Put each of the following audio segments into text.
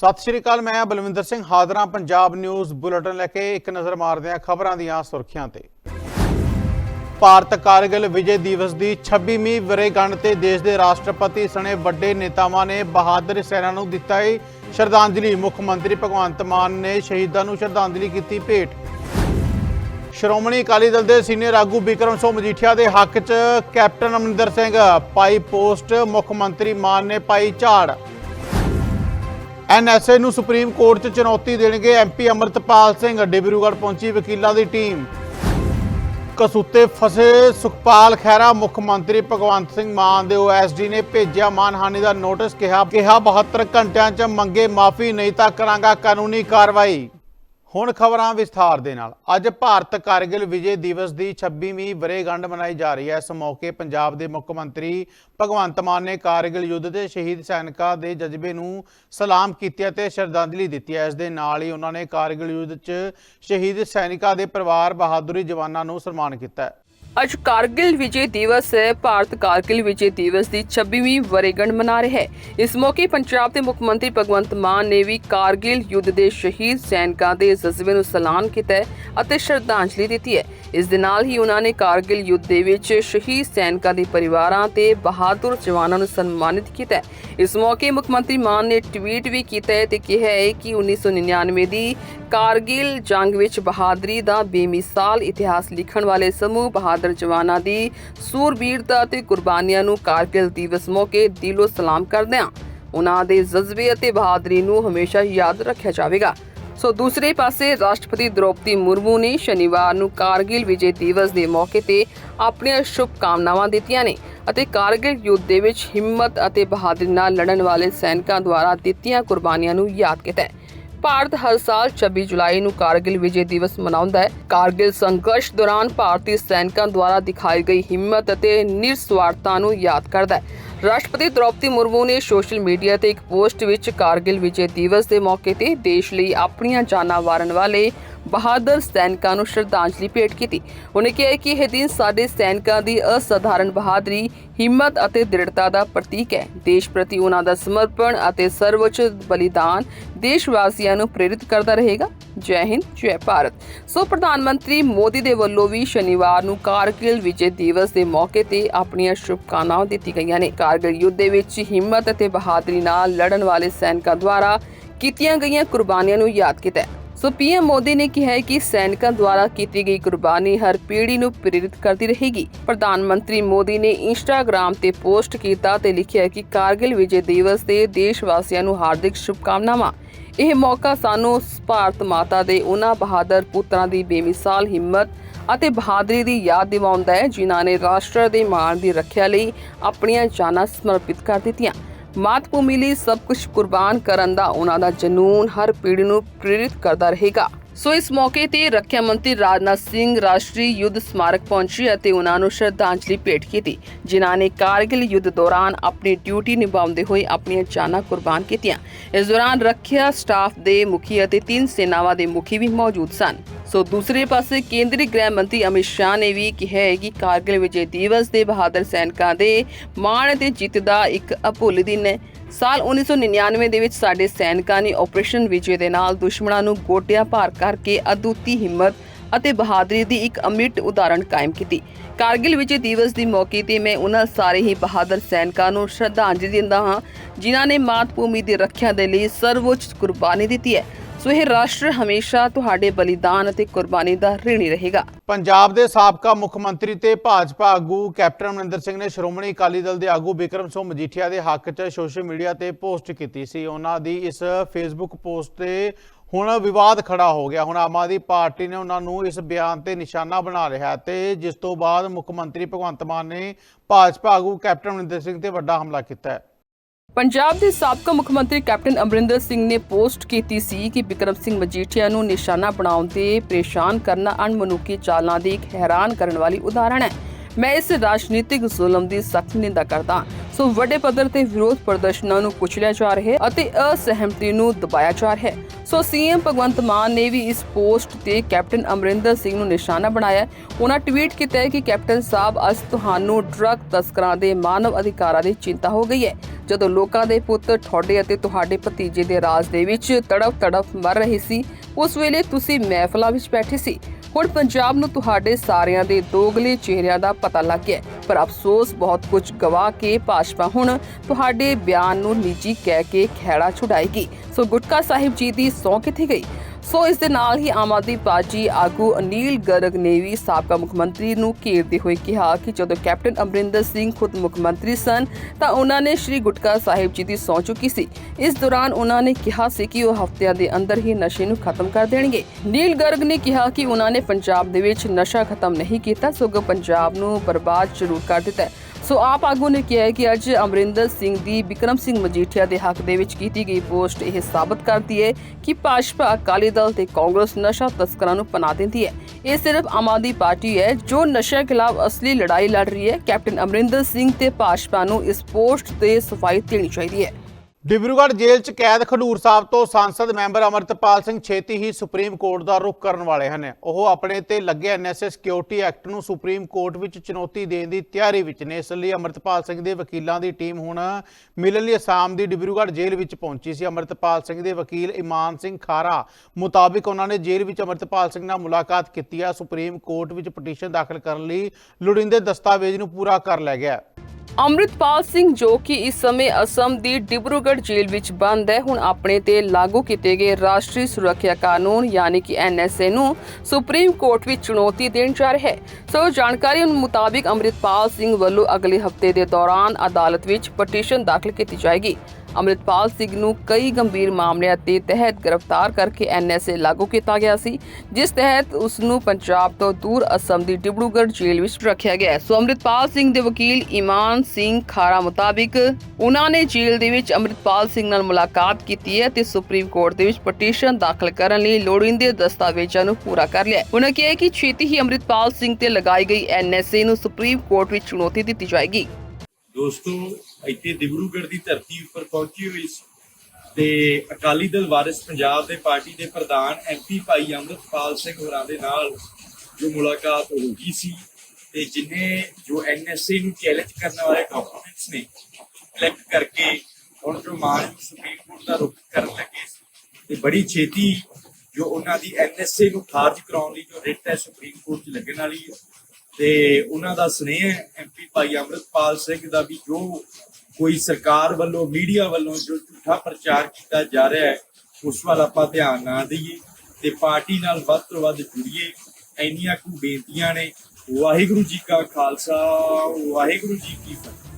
ਸਤਿ ਸ਼੍ਰੀ ਅਕਾਲ, ਮੈਂ ਬਲਵਿੰਦਰ ਸਿੰਘ ਹਾਜ਼ਰਾਂ ਪੰਜਾਬ ਨਿਊਜ਼ ਬੁਲੇਟਿਨ ਲੈ ਕੇ ਇੱਕ ਨਜ਼ਰ ਮਾਰਦੇ ਹਾਂ ਖਬਰਾਂ ਦੀਆਂ ਸੁਰਖੀਆਂ ਤੇ। ਭਾਰਤ ਕਾਰਗਿਲ ਵਿਜੇ ਦਿਵਸ ਦੀ 26ਵੀਂ ਵਰ੍ਹੇਗੰਢ ਤੇ ਦੇਸ਼ ਦੇ ਰਾਸ਼ਟਰਪਤੀ ਸਣੇ ਵੱਡੇ ਨੇਤਾਵਾਂ ਨੇ ਬਹਾਦਰ ਸੈਨਾ ਨੂੰ ਦਿੱਤਾ ਹੈ ਸ਼ਰਧਾਂਜਲੀ। ਮੁੱਖ ਮੰਤਰੀ ਭਗਵੰਤ ਮਾਨ ਨੇ ਸ਼ਹੀਦਾਂ ਨੂੰ ਸ਼ਰਧਾਂਜਲੀ ਕੀਤੀ ਭੇਟ। ਸ਼੍ਰੋਮਣੀ ਅਕਾਲੀ ਦਲ ਦੇ ਸੀਨੀਅਰ ਆਗੂ ਬਿਕਰਮ ਸਿੰਘ ਮਜੀਠੀਆ ਦੇ ਹੱਕ 'ਚ ਕੈਪਟਨ ਅਮਰਿੰਦਰ ਸਿੰਘ, ਪਾਈ ਪੋਸਟ। ਮੁੱਖ ਮੰਤਰੀ ਮਾਨ ਨੇ ਪਾਈ ਝਾੜ। ਐਨਐਸਏ ਨੂੰ ਸੁਪਰੀਮ ਕੋਰਟ 'ਚ ਚੁਣੌਤੀ ਦੇਣਗੇ ਐਮਪੀ ਅਮਰਤਪਾਲ ਸਿੰਘ, ਡਿਬਰੂਗੜ੍ਹ ਪਹੁੰਚੀ ਵਕੀਲਾਂ ਦੀ ਟੀਮ। ਕਸੂਤੇ ਫਸੇ ਸੁਖਪਾਲ ਖਹਿਰਾ, ਮੁੱਖ ਮੰਤਰੀ ਭਗਵੰਤ ਸਿੰਘ ਮਾਨ ਦੇ ਓਐਸਡੀ ਨੇ ਭੇਜਿਆ ਮਾਨਹਾਨੀ ਦਾ ਨੋਟਿਸ, ਕਿਹਾ ਕਿਹਾ 72 ਘੰਟਿਆਂ 'ਚ ਮੰਗੇ ਮਾਫੀ, ਨਹੀਂ ਤਾਂ ਕਰਾਂਗਾ ਕਾਨੂੰਨੀ ਕਾਰਵਾਈ। ਹੁਣ ਖਬਰਾਂ ਵਿਸਥਾਰ ਦੇ ਨਾਲ। ਅੱਜ ਭਾਰਤ ਕਾਰਗਿਲ ਵਿਜੇ ਦਿਵਸ ਦੀ 26ਵੀਂ ਵਰੇਗੰਢ ਮਨਾਈ ਜਾ ਰਹੀ ਹੈ। ਇਸ ਮੌਕੇ ਪੰਜਾਬ ਦੇ ਮੁੱਖ ਮੰਤਰੀ ਭਗਵੰਤ ਮਾਨ ਨੇ ਕਾਰਗਿਲ ਯੁੱਧ ਦੇ ਸ਼ਹੀਦ ਸੈਨਿਕਾਂ ਦੇ ਜਜ਼ਬੇ ਨੂੰ ਸਲਾਮ ਕੀਤੀ ਅਤੇ ਸ਼ਰਧਾਂਜਲੀ ਦਿੱਤੀ ਹੈ। ਇਸ ਦੇ ਨਾਲ ਹੀ ਉਹਨਾਂ ਨੇ ਕਾਰਗਿਲ ਯੁੱਧ 'ਚ ਸ਼ਹੀਦ ਸੈਨਿਕਾਂ ਦੇ ਪਰਿਵਾਰ ਬਹਾਦਰੀ ਜਵਾਨਾਂ ਨੂੰ ਸਨਮਾਨ ਕੀਤਾ ਹੈ। ਅੱਜ ਕਾਰਗਿਲ ਵਿਜੇ ਦਿਵਸ ਹੈ। ਭਾਰਤ ਕਾਰਗਿਲ ਵਿਜੇ ਦਿਵਸ ਦੀ 26ਵੀਂ ਵਰ੍ਹੇਗੰਢ ਮਨਾ ਰਿਹਾ ਹੈ। ਇਸ ਮੌਕੇ ਪੰਜਾਬ ਦੇ ਮੁੱਖ ਮੰਤਰੀ ਭਗਵੰਤ ਮਾਨ ਨੇ ਵੀ ਕਾਰਗਿਲ ਯੁੱਧ ਦੇ ਸ਼ਹੀਦ ਸੈਨਿਕਾਂ ਦੇ ਜਜ਼ਬੇ ਨੂੰ ਸਲਾਮ ਕੀਤਾ ਹੈ ਅਤੇ ਸ਼ਰਧਾਂਜਲੀ ਦਿੱਤੀ ਹੈ। ਇਸ ਦੇ ਨਾਲ ਹੀ ਉਹਨਾਂ ਨੇ ਕਾਰਗਿਲ ਯੁੱਧ ਦੇ ਵਿੱਚ ਸ਼ਹੀਦ ਸੈਨਿਕਾਂ ਦੇ ਪਰਿਵਾਰਾਂ ਤੇ ਬਹਾਦਰ ਜਵਾਨਾਂ ਨੂੰ ਸਨਮਾਨਿਤ ਕੀਤਾ ਹੈ। ਇਸ ਮੌਕੇ ਮੁੱਖ ਮੰਤਰੀ ਮਾਨ ਨੇ ਟਵੀਟ ਵੀ ਕੀਤਾ ਹੈ ਤੇ ਕਿਹਾ ਹੈ ਕਿ 1999 ਦੀ ਕਾਰਗਿਲ ਜੰਗ ਵਿੱਚ ਬਹਾਦਰੀ ਦਾ ਬੇਮਿਸਾਲ ਇਤਿਹਾਸ ਲਿਖਣ ਵਾਲੇ ਸਮੂਹ ਬਹਾਦਰ ਜਵਾਨਾਂ ਦੀ ਸੂਰਬੀਰਤਾ ਅਤੇ ਕੁਰਬਾਨੀਆਂ ਨੂੰ ਕਾਰਗਿਲ ਦਿਵਸ ਮੌਕੇ ਦਿਲੋਂ ਸਲਾਮ ਕਰਦੇ ਹਾਂ ਉਹਨਾਂ ਦੇ ਜਜ਼ਬੇ ਅਤੇ ਬਹਾਦਰੀ ਨੂੰ ਹਮੇਸ਼ਾ ਯਾਦ ਰੱਖਿਆ ਜਾਵੇਗਾ। ਸੋ ਦੂਸਰੇ ਪਾਸੇ ਰਾਸ਼ਟਰਪਤੀ ਦ੍ਰੋਪਦੀ ਮੁਰਮੂ ਨੇ ਸ਼ਨੀਵਾਰ ਨੂੰ ਕਾਰਗਿਲ ਵਿਜੇ ਦਿਵਸ ਦੇ ਮੌਕੇ ਤੇ ਆਪਣੀਆਂ ਸ਼ੁਭਕਾਮਨਾਵਾਂ ਦਿੱਤੀਆਂ ਨੇ ਅਤੇ ਕਾਰਗਿਲ ਯੁੱਧ ਦੇ ਵਿੱਚ ਹਿੰਮਤ ਅਤੇ ਬਹਾਦਰੀ ਨਾਲ ਲੜਨ ਵਾਲੇ ਸੈਨਿਕਾਂ ਦੁਆਰਾ ਦਿੱਤੀਆਂ ਕੁਰਬਾਨੀਆਂ ਨੂੰ ਯਾਦ ਕੀਤਾ ਹੈ। ਭਾਰਤ ਹਰ ਸਾਲ 26 ਜੁਲਾਈ ਨੂੰ ਕਾਰਗਿਲ ਵਿਜੇ ਦਿਵਸ ਮਨਾਉਂਦਾ ਹੈ। ਕਾਰਗਿਲ ਸੰਘਰਸ਼ ਦੌਰਾਨ ਭਾਰਤੀ ਸੈਨਿਕਾਂ ਦੁਆਰਾ ਦਿਖਾਈ ਗਈ ਹਿੰਮਤ ਅਤੇ ਨਿਰਸਵਾਰਥਤਾ ਨੂੰ ਯਾਦ ਕਰਦਾ ਹੈ। ਰਾਸ਼ਟਰਪਤੀ ਦ੍ਰੋਪਦੀ ਮੁਰਮੂ ਨੇ ਸੋਸ਼ਲ ਮੀਡੀਆ ਤੇ ਇੱਕ ਪੋਸਟ ਵਿੱਚ ਕਾਰਗਿਲ ਵਿਜੇ ਦਿਵਸ ਦੇ ਮੌਕੇ ਤੇ ਦੇਸ਼ ਲਈ ਆਪਣੀਆਂ ਜਾਨਾਂ ਵਾਰਨ ਵਾਲੇ ਬਹਾਦਰ ਸੈਨਿਕਾਂ ਨੂੰ ਸ਼ਰਧਾਂਜਲੀ ਭੇਟ ਕੀਤੀ। ਉਹਨੇ ਕਿਹਾ ਕਿ ਇਹ ਦਿਨ ਸਾਡੇ ਸੈਨਿਕਾਂ ਦੀ ਅਸਧਾਰਨ ਬਹਾਦਰੀ, ਹਿੰਮਤ ਅਤੇ ਦ੍ਰਿੜਤਾ ਦਾ ਪ੍ਰਤੀਕ ਹੈ। ਦੇਸ਼ ਪ੍ਰਤੀ ਉਹਨਾਂ ਦਾ ਸਮਰਪਣ ਅਤੇ ਸਰਵਉੱਚ ਬਲੀਦਾਨ ਦੇਸ਼ ਵਾਸੀਆਂ ਨੂੰ ਪ੍ਰੇਰਿਤ ਕਰਦਾ ਰਹੇਗਾ। ਜੈ ਹਿੰਦ, ਜੈ ਭਾਰਤ। ਸੋ ਪ੍ਰਧਾਨ ਮੰਤਰੀ ਮੋਦੀ ਦੇ ਵੱਲੋਂ ਵੀ ਸ਼ਨੀਵਾਰ ਨੂੰ ਕਾਰਗਿਲ ਵਿਜੇ ਦਿਵਸ ਦੇ ਮੌਕੇ ਤੇ ਆਪਣੀਆਂ ਸ਼ੁਭਕਾਮਨਾਵਾਂ ਦਿੱਤੀ ਗਈਆਂ ਨੇ। ਕਾਰਗਿਲ ਯੁੱਧ ਦੇ ਵਿੱਚ ਹਿੰਮਤ ਅਤੇ ਬਹਾਦਰੀ ਨਾਲ ਲੜਨ ਵਾਲੇ ਸੈਨਿਕਾਂ ਦੁਆਰਾ ਕੀਤੀਆਂ ਗਈਆਂ ਕੁਰਬਾਨੀਆਂ ਨੂੰ ਯਾਦ ਕੀਤਾ ਸੋ ਪੀਐਮ ਮੋਦੀ ਨੇ ਕਿਹਾ ਹੈ ਕਿ ਸੈਨਿਕਾਂ ਦੁਆਰਾ ਕੀਤੀ ਗਈ ਕੁਰਬਾਨੀ ਹਰ ਪੀੜ੍ਹੀ ਨੂੰ ਪ੍ਰੇਰਿਤ ਕਰਦੀ ਰਹੇਗੀ। ਪ੍ਰਧਾਨ ਮੰਤਰੀ ਮੋਦੀ ਨੇ ਇੰਸਟਾਗ੍ਰam ਤੇ ਪੋਸਟ ਕੀਤਾ ਤੇ ਲਿਖਿਆ ਕਿ ਕਾਰਗਿਲ ਵਿਜੇ ਦਿਵਸ ਦੇ ਦੇਸ਼ ਵਾਸੀਆਂ ਨੂੰ ਹਾਰਦਿਕ ਸ਼ੁਭਕਾਮਨਾਵਾਂ। ਇਹ ਮੌਕਾ ਸਾਨੂੰ ਭਾਰਤ ਮਾਤਾ ਦੇ ਉਹਨਾਂ ਬਹਾਦਰ ਪੁੱਤਰਾਂ ਦੀ ਬੇਮਿਸਾਲ ਹਿੰਮਤ ਅਤੇ ਬਹਾਦਰੀ ਦੀ ਯਾਦ ਦਿਵਾਉਂਦਾ ਹੈ, ਜਿਨ੍ਹਾਂ ਨੇ ਰਾਸ਼ਟਰ ਦੇ ਮਾਣ ਦੀ ਰੱਖਿਆ ਲਈ ਆਪਣੀਆਂ ਜਾਨਾਂ ਸਮਰਪਿਤ ਕਰ ਦਿੱਤੀਆਂ। ਮਾਤ ਭੂਮੀ ਲਈ ਸਭ ਕੁਝ ਕੁਰਬਾਨ ਕਰਨ ਦਾ ਉਹਨਾਂ ਦਾ ਜਨੂਨ ਹਰ ਪੀੜ੍ਹੀ ਨੂੰ ਪ੍ਰੇਰਿਤ ਕਰਦਾ ਰਹੇਗਾ। ਸੋ ਇਸ ਮੌਕੇ ਤੇ ਰੱਖਿਆ ਮੰਤਰੀ ਰਾਜਨਾਥ ਸਿੰਘ ਰਾਸ਼ਟਰੀ ਯੁੱਧ ਸਮਾਰਕ ਪਹੁੰਚੇ ਅਤੇ ਉਹਨਾਂ ਨੂੰ ਸ਼ਰਧਾਂਜਲੀ ਭੇਟ ਕੀਤੀ, ਜਿਨ੍ਹਾਂ ਨੇ ਕਾਰਗਿਲ ਯੁੱਧ ਦੌਰਾਨ ਆਪਣੀ ਡਿਊਟੀ ਨਿਭਾਉਂਦੇ ਹੋਏ ਆਪਣੀਆਂ ਜਾਨਾਂ ਕੁਰਬਾਨ ਕੀਤੀਆਂ। ਇਸ ਦੌਰਾਨ ਰੱਖਿਆ ਸਟਾਫ ਦੇ ਮੁਖੀ ਅਤੇ ਤਿੰਨ ਸੈਨਾਵਾਂ ਦੇ ਮੁਖੀ ਵੀ ਮੌਜੂਦ ਸਨ। ਸੋ ਦੂਸਰੇ ਪਾਸੇ ਕੇਂਦਰੀ ਗ੍ਰਹਿ ਮੰਤਰੀ ਅਮਿਤ ਸ਼ਾਹ ਨੇ ਵੀ ਕਿਹਾ ਹੈ ਕਿ ਕਾਰਗਿਲ ਵਿਜੇ ਦਿਵਸ ਦੇ ਬਹਾਦਰ ਸੈਨਿਕਾਂ ਦੇ ਮਾਣ ਅਤੇ ਜਿੱਤ ਦਾ ਇੱਕ ਅਭੁੱਲ ਦਿਨ ਹੈ। ਸਾਲ 1999 ਦੇ ਵਿੱਚ ਸਾਡੇ ਸੈਨਿਕਾਂ ਨੇ ਆਪਰੇਸ਼ਨ ਵਿਜੇ ਦੇ ਨਾਲ ਦੁਸ਼ਮਣਾਂ ਨੂੰ ਗੋਟਿਆਂ ਭਾਰ ਕਰਕੇ ਅਦੁੱਤੀ ਹਿੰਮਤ ਅਤੇ ਬਹਾਦਰੀ ਦੀ ਇੱਕ ਅਮਿੱਟ ਉਦਾਹਰਣ ਕਾਇਮ ਕੀਤੀ। ਕਾਰਗਿਲ ਵਿਜੇ ਦਿਵਸ ਦੀ ਮੌਕੇ ਤੇ ਮੈਂ ਉਹਨਾਂ ਸਾਰੇ ਹੀ ਬਹਾਦਰ ਸੈਨਿਕਾਂ ਨੂੰ ਸ਼ਰਧਾਂਜਲੀ ਦਿੰਦਾ ਹਾਂ, ਜਿਨ੍ਹਾਂ ਨੇ ਮਾਤ ਭੂਮੀ ਦੀ ਰੱਖਿਆ ਦੇ ਲਈ ਸਰਵਉੱਚ ਕੁਰਬਾਨੀ ਦਿੱਤੀ ਹੈ। ਸੋ ਇਹ ਰਾਸ਼ਟਰ ਹਮੇਸ਼ਾ ਤੁਹਾਡੇ ਬਲੀਦਾਨ ਅਤੇ ਕੁਰਬਾਨੀ ਦਾ ਰਿਣੀ ਰਹੇਗਾ। ਪੰਜਾਬ ਦੇ ਸਾਬਕਾ ਮੁੱਖ ਮੰਤਰੀ ਤੇ ਭਾਜਪਾ ਆਗੂ ਕੈਪਟਨ ਅਮਰਿੰਦਰ ਸਿੰਘ ਨੇ ਸ਼੍ਰੋਮਣੀ ਅਕਾਲੀ ਦਲ ਦੇ ਆਗੂ ਬਿਕਰਮ ਸਿੰਘ ਮਜੀਠੀਆ ਦੇ ਹੱਕ 'ਚ ਸੋਸ਼ਲ ਮੀਡੀਆ ਤੇ ਪੋਸਟ ਕੀਤੀ ਸੀ। ਉਹਨਾਂ ਦੀ ਇਸ ਫੇਸਬੁੱਕ ਪੋਸਟ ਤੇ ਹੁਣ ਵਿਵਾਦ ਖੜਾ ਹੋ ਗਿਆ। ਹੁਣ ਆਮ ਆਦਮੀ ਪਾਰਟੀ ਨੇ ਉਹਨਾਂ ਨੂੰ ਇਸ ਬਿਆਨ ਤੇ ਨਿਸ਼ਾਨਾ ਬਣਾ ਰਿਹਾ ਤੇ ਜਿਸ ਤੋਂ ਬਾਅਦ ਮੁੱਖ ਮੰਤਰੀ ਭਗਵੰਤ ਮਾਨ ਨੇ ਭਾਜਪਾ ਆਗੂ ਕੈਪਟਨ ਅਮਰਿੰਦਰ ਸਿੰਘ ਤੇ ਵੱਡਾ ਹਮਲਾ ਕੀਤਾ ਹੈ। ਪੰਜਾਬ ਦੇ ਸਾਬਕਾ ਮੁੱਖ ਮੰਤਰੀ ਕੈਪਟਨ ਅਮਰਿੰਦਰ ਸਿੰਘ ਨੇ ਪੋਸਟ ਕੀਤੀ ਸੀ ਕਿ ਬਿਕਰਮ ਸਿੰਘ ਮਜੀਠੀਆ ਨੂੰ ਨਿਸ਼ਾਨਾ ਬਣਾਉਣ ਤੇ ਪਰੇਸ਼ਾਨ ਕਰਨਾ ਅਣਮਨੁੱਖੀ ਚਾਲਾਂ ਦੀ ਇੱਕ ਹੈਰਾਨ ਕਰਨ ਵਾਲੀ ਉਦਾਹਰਣ ਹੈ। ਮੈਂ ਇਸ ਰਾਜਨੀਤਿਕ ਜ਼ੁਲਮ ਦੀ ਸਖਤ ਨਿੰਦਾ ਕਰਦਾ ਸੋ ਵੱਡੇ ਪੱਧਰ ਤੇ ਵਿਰੋਧ ਪ੍ਰਦਰਸ਼ਨਾਂ ਨੂੰ ਕੁਚਲਿਆ ਜਾ ਰਿਹਾ ਹੈ ਅਤੇ ਅਸਹਿਮਤੀ ਨੂੰ ਦਬਾਇਆ ਜਾ ਰਿਹਾ ਹੈ। ਸੋ ਸੀਐਮ ਭਗਵੰਤ ਮਾਨ ਨੇ ਵੀ ਇਸ ਪੋਸਟ ਤੇ ਕੈਪਟਨ ਅਮਰਿੰਦਰ ਸਿੰਘ ਨੂੰ ਨਿਸ਼ਾਨਾ ਬਣਾਇਆ ਉਹਨਾਂ ਟਵੀਟ ਕੀਤਾ ਹੈ ਕਿ ਕੈਪਟਨ ਸਾਹਿਬ ਅੱਜ ਤੁਹਾਨੂੰ ਡਰੱਗ ਤਸਕਰਾਂ ਦੇ ਮਾਨਵ ਅਧਿਕਾਰਾਂ ਦੀ ਚਿੰਤਾ ਹੋ ਗਈ ਹੈ। ਜਦੋਂ ਲੋਕਾਂ ਦੇ ਪੁੱਤ ਤੁਹਾਡੇ ਅਤੇ ਤੁਹਾਡੇ ਭਤੀਜੇ ਦੇ ਰਾਜ ਦੇ ਵਿੱਚ ਤੜਫ ਤੜਫ ਮਰ ਰਹੇ ਸੀ, ਉਸ ਵੇਲੇ ਤੁਸੀਂ ਮਹਿਫਲਾਂ ਵਿੱਚ ਬੈਠੇ ਸੀ। ਹੁਣ ਪੰਜਾਬ ਨੂੰ ਤੁਹਾਡੇ ਸਾਰਿਆਂ ਦੇ ਦੋਗਲੇ ਚਿਹਰਿਆਂ ਦਾ ਪਤਾ ਲੱਗ ਗਿਆ ਪਰ ਅਫਸੋਸ, ਬਹੁਤ ਕੁਝ ਗਵਾ ਕੇ ਭਾਜਪਾ ਹੁਣ ਤੁਹਾਡੇ ਬਿਆਨ ਨੂੰ ਨਿੱਜੀ ਕਹਿ ਕੇ ਖਹਿੜਾ ਛੁਡਾਏਗੀ। ਸੋ ਗੁਟਕਾ ਸਾਹਿਬ ਜੀ ਦੀ ਸਹੁੰ ਕਿੱਥੇ ਗਈ? ਸੋ ਇਸ ਦੇ ਨਾਲ ਹੀ ਆਮ ਆਦਮੀ ਪਾਰਟੀ ਆਗੂ ਅਨੀਲ ਗਰਗ ਨੇ ਵੀ ਸਾਬਕਾ ਮੁੱਖ ਮੰਤਰੀ ਨੂੰ ਘੇਰਦੇ ਹੋਏ ਕਿਹਾ ਕਿ ਜਦੋਂ ਕੈਪਟਨ ਅਮਰਿੰਦਰ ਸਿੰਘ ਖੁਦ ਮੁੱਖ ਮੰਤਰੀ ਸਨ, ਤਾਂ ਉਹਨਾਂ ਨੇ ਸ਼੍ਰੀ ਗੁਟਕਾ ਸਾਹਿਬ ਜੀ ਦੀ ਸਹੁੰ ਚੁੱਕੀ ਸੀ। ਇਸ ਦੌਰਾਨ ਉਹਨਾਂ ਨੇ ਕਿਹਾ ਸੀ ਕਿ ਉਹ ਹਫ਼ਤਿਆਂ ਦੇ ਅੰਦਰ ਹੀ ਨਸ਼ੇ ਨੂੰ ਖਤਮ ਕਰ ਦੇਣਗੇ। ਨੀਲ ਗਰਗ ਨੇ ਕਿਹਾ ਕਿ ਉਹਨਾਂ ਨੇ ਪੰਜਾਬ ਦੇ ਵਿੱਚ ਨਸ਼ਾ ਖਤਮ ਨਹੀਂ ਕੀਤਾ, ਸਗੋਂ ਪੰਜਾਬ ਨੂੰ ਬਰਬਾਦ ਜ਼ਰੂਰ ਕਰ ਦਿੱਤਾ ਸੋ ਆਪ ਆਗੂ ਨੇ ਕਿਹਾ ਹੈ ਕਿ ਅੱਜ ਅਮਰਿੰਦਰ ਸਿੰਘ ਦੀ ਵਿਕਰਮ ਸਿੰਘ ਮਜੀਠੀਆ ਦੇ ਹੱਕ ਦੇ ਵਿੱਚ ਕੀਤੀ ਗਈ ਪੋਸਟ ਇਹ ਸਾਬਤ ਕਰਦੀ ਹੈ ਕਿ ਭਾਜਪਾ ਅਕਾਲੀ ਦਲ ਤੇ ਕਾਂਗਰਸ ਨਸ਼ਾ ਤਸਕਰਾਂ ਨੂੰ ਪਨਾਹ ਦਿੰਦੀ ਹੈ। ਇਹ ਸਿਰਫ ਆਮ ਆਦਮੀ ਪਾਰਟੀ ਹੈ ਜੋ ਨਸ਼ਾ ਖਿਲਾਫ ਅਸਲੀ ਲੜਾਈ ਲੜ ਰਹੀ ਹੈ। ਕੈਪਟਨ ਅਮਰਿੰਦਰ ਸਿੰਘ ਤੇ ਭਾਜਪਾ ਨੂੰ ਇਸ ਪੋਸਟ ਤੇ ਸਫ਼ਾਈ ਦੇਣੀ ਚਾਹੀਦੀ ਹੈ। ਡਿਬਰੂਗੜ੍ਹ ਜੇਲ੍ਹ 'ਚ ਕੈਦ ਖਡੂਰ ਸਾਹਿਬ ਤੋਂ ਸੰਸਦ ਮੈਂਬਰ ਅਮਰਤਪਾਲ ਸਿੰਘ ਛੇਤੀ ਹੀ ਸੁਪਰੀਮ ਕੋਰਟ ਦਾ ਰੁਖ ਕਰਨ ਵਾਲੇ ਹਨ। ਉਹ ਆਪਣੇ ਤੇ ਲੱਗੇ ਐਨਐਸਏ ਸਿਕਿਉਰਿਟੀ ਐਕਟ ਨੂੰ ਸੁਪਰੀਮ ਕੋਰਟ ਵਿੱਚ ਚੁਣੌਤੀ ਦੇਣ ਦੀ ਤਿਆਰੀ ਵਿੱਚ ਨੇ। ਇਸ ਲਈ ਅਮਰਤਪਾਲ ਸਿੰਘ ਦੇ ਵਕੀਲਾਂ ਦੀ ਟੀਮ ਹੁਣ ਮਿਲਣ ਲਈ ਅਸਾਮ ਦੀ ਡਿਬਰੂਗੜ੍ਹ ਜੇਲ੍ਹ ਵਿੱਚ ਪਹੁੰਚੀ ਸੀ। ਅਮਰਤਪਾਲ ਸਿੰਘ ਦੇ ਵਕੀਲ ਇਮਾਨ ਸਿੰਘ ਖਾਰਾ ਮੁਤਾਬਿਕ ਉਹਨਾਂ ਨੇ ਜੇਲ੍ਹ ਵਿੱਚ ਅਮਰਤਪਾਲ ਸਿੰਘ ਨਾਲ ਮੁਲਾਕਾਤ ਕੀਤੀ ਆ। ਸੁਪਰੀਮ ਕੋਰਟ ਵਿੱਚ ਪਟੀਸ਼ਨ ਦਾਖਲ ਕਰਨ ਲਈ ਲੋੜੀਂਦੇ ਦਸਤਾਵੇਜ਼ ਨੂੰ ਪੂਰਾ ਕਰ ਲਿਆ ਗਿਆ। ਅੰਮ੍ਰਿਤਪਾਲ ਸਿੰਘ ਜੋ ਕਿ ਇਸ ਸਮੇਂ ਅਸਮ ਦੀ ਡਿਬਰੂਗੜ੍ਹ ਜੇਲ੍ਹ ਵਿੱਚ ਬੰਦ ਹੈ, ਹੁਣ ਆਪਣੇ ਤੇ ਲਾਗੂ ਕੀਤੇ ਗਏ ਰਾਸ਼ਟਰੀ ਸੁਰੱਖਿਆ ਕਾਨੂੰਨ ਯਾਨੀ ਕਿ ਐਨਐਸਏ ਨੂੰ ਸੁਪਰੀਮ ਕੋਰਟ ਵਿੱਚ ਚੁਣੌਤੀ ਦੇਣ ਜਾ ਰਿਹਾ ਹੈ। ਸੋ ਜਾਣਕਾਰੀ ਮੁਤਾਬਿਕ ਅੰਮ੍ਰਿਤਪਾਲ ਸਿੰਘ ਵੱਲੋਂ ਅਗਲੇ ਹਫ਼ਤੇ ਦੇ ਦੌਰਾਨ ਅਦਾਲਤ ਵਿੱਚ ਪਟੀਸ਼ਨ ਦਾਖਲ ਕੀਤੀ ਜਾਏਗੀ। ਅੰਮ੍ਰਿਤਪਾਲ ਸਿੰਘ ਨੂੰ ਕਈ ਗੰਭੀਰ ਮਾਮਲਿਆਂ ਦੇ ਤਹਿਤ ਗ੍ਰਿਫਤਾਰ ਕਰਕੇ ਐਨਐਸਏ ਲਾਗੂ ਕੀਤਾ ਗਿਆ ਸੀ, ਜਿਸ ਤਹਿਤ ਉਸ ਨੂੰ ਪੰਜਾਬ ਤੋਂ ਦੂਰ ਅਸਮ ਦੀ ਡਿਬਰੂਗੜ੍ਹ ਜੇਲ੍ਹ ਵਿੱਚ ਰੱਖਿਆ ਗਿਆ ਸੋ ਅੰਮ੍ਰਿਤਪਾਲ ਸਿੰਘ ਦੇ ਵਕੀਲ ਇਮਾਨ ਸਿੰਘ ਖਾਰਾ ਮੁਤਾਬਿਕ ਉਹਨਾਂ ਨੇ ਜੇਲ੍ਹ ਦੇ ਵਿੱਚ ਅੰਮ੍ਰਿਤਪਾਲ ਸਿੰਘ ਨਾਲ ਮੁਲਾਕਾਤ ਕੀਤੀ ਹੈ ਤੇ ਸੁਪਰੀਮ ਕੋਰਟ ਦੇ ਵਿੱਚ ਪਟੀਸ਼ਨ ਦਾਖਲ ਕਰਨ ਲਈ ਲੋੜੀਂਦੇ ਦਸਤਾਵੇਜ਼ਾਂ ਨੂੰ ਪੂਰਾ ਕਰ ਲਿਆ ਹੈ। ਉਹਨਾਂ ਕਿਹਾ ਕਿ ਛੇਤੀ ਹੀ ਅੰਮ੍ਰਿਤਪਾਲ ਸਿੰਘ ਤੇ ਲਗਾਈ ਗਈ ਐਨਐਸਏ ਨੂੰ ਸੁਪਰੀਮ ਕੋਰਟ ਵਿੱਚ ਚੁਣੌਤੀ ਦਿੱਤੀ ਜਾਏਗੀ ਦੋਸਤੋ, ਇੱਥੇ ਦਿਬਰੂਗੜ੍ਹ ਦੀ ਧਰਤੀ ਉੱਪਰ ਪਹੁੰਚੀ ਹੋਈ ਸੀ ਤੇ ਅਕਾਲੀ ਦਲ ਵਾਰਿਸ ਪੰਜਾਬ ਦੇ ਪਾਰਟੀ ਦੇ ਪ੍ਰਧਾਨ ਐਮਪੀ ਭਾਈ ਅੰਮ੍ਰਿਤਪਾਲ ਸਿੰਘ ਹੋਰਾਂ ਦੇ ਨਾਲ ਜੋ ਮੁਲਾਕਾਤ ਹੋ ਗਈ ਸੀ ਤੇ ਜਿਨੇ ਜੋ ਐਨਐਸਏ ਨੂੰ ਚੈਲੰਜ ਕਰਨ ਵਾਲੇ ਡਾਕੂਮੈਂਟਸ ਨੇ ਕਲੈਕਟ ਕਰਕੇ ਹੁਣ ਜੋ ਮਾਨ ਸੁਪਰੀਮ ਕੋਰਟ ਦਾ ਰੁਖ ਕਰਨ ਲੱਗੇ ਸੀ ਤੇ ਬੜੀ ਛੇਤੀ ਜੋ ਉਹਨਾਂ ਦੀ ਐਨਐਸਏ ਨੂੰ ਖਾਰਜ ਕਰਾਉਣ ਲਈ ਜੋ ਰਿਟ ਹੈ ਸੁਪਰੀਮ ਕੋਰਟ 'ਚ ਲੱਗਣ ਵਾਲੀ ਹੈ ਤੇ ਉਹਨਾਂ ਦਾ ਸੁਨੇਹਾ ਹੈ ਐਮਪੀ ਭਾਈ ਅੰਮ੍ਰਿਤਪਾਲ ਸਿੰਘ ਦਾ ਵੀ ਜੋ ਕੋਈ ਸਰਕਾਰ ਵੱਲੋਂ, ਮੀਡੀਆ ਵੱਲੋਂ ਜੋ ਝੂਠਾ ਪ੍ਰਚਾਰ ਕੀਤਾ ਜਾ ਰਿਹਾ ਹੈ, ਉਸ ਵੱਲ ਆਪਾਂ ਧਿਆਨ ਨਾ ਦਈਏ ਤੇ ਪਾਰਟੀ ਨਾਲ ਵੱਧ ਤੋਂ ਵੱਧ ਜੁੜੀਏ। ਇੰਨੀਆਂ ਕੁ ਬੇਨਤੀਆਂ ਨੇ। ਵਾਹਿਗੁਰੂ ਜੀ ਕਾ ਖਾਲਸਾ, ਵਾਹਿਗੁਰੂ ਜੀ ਕੀ ਫਤਿਹ।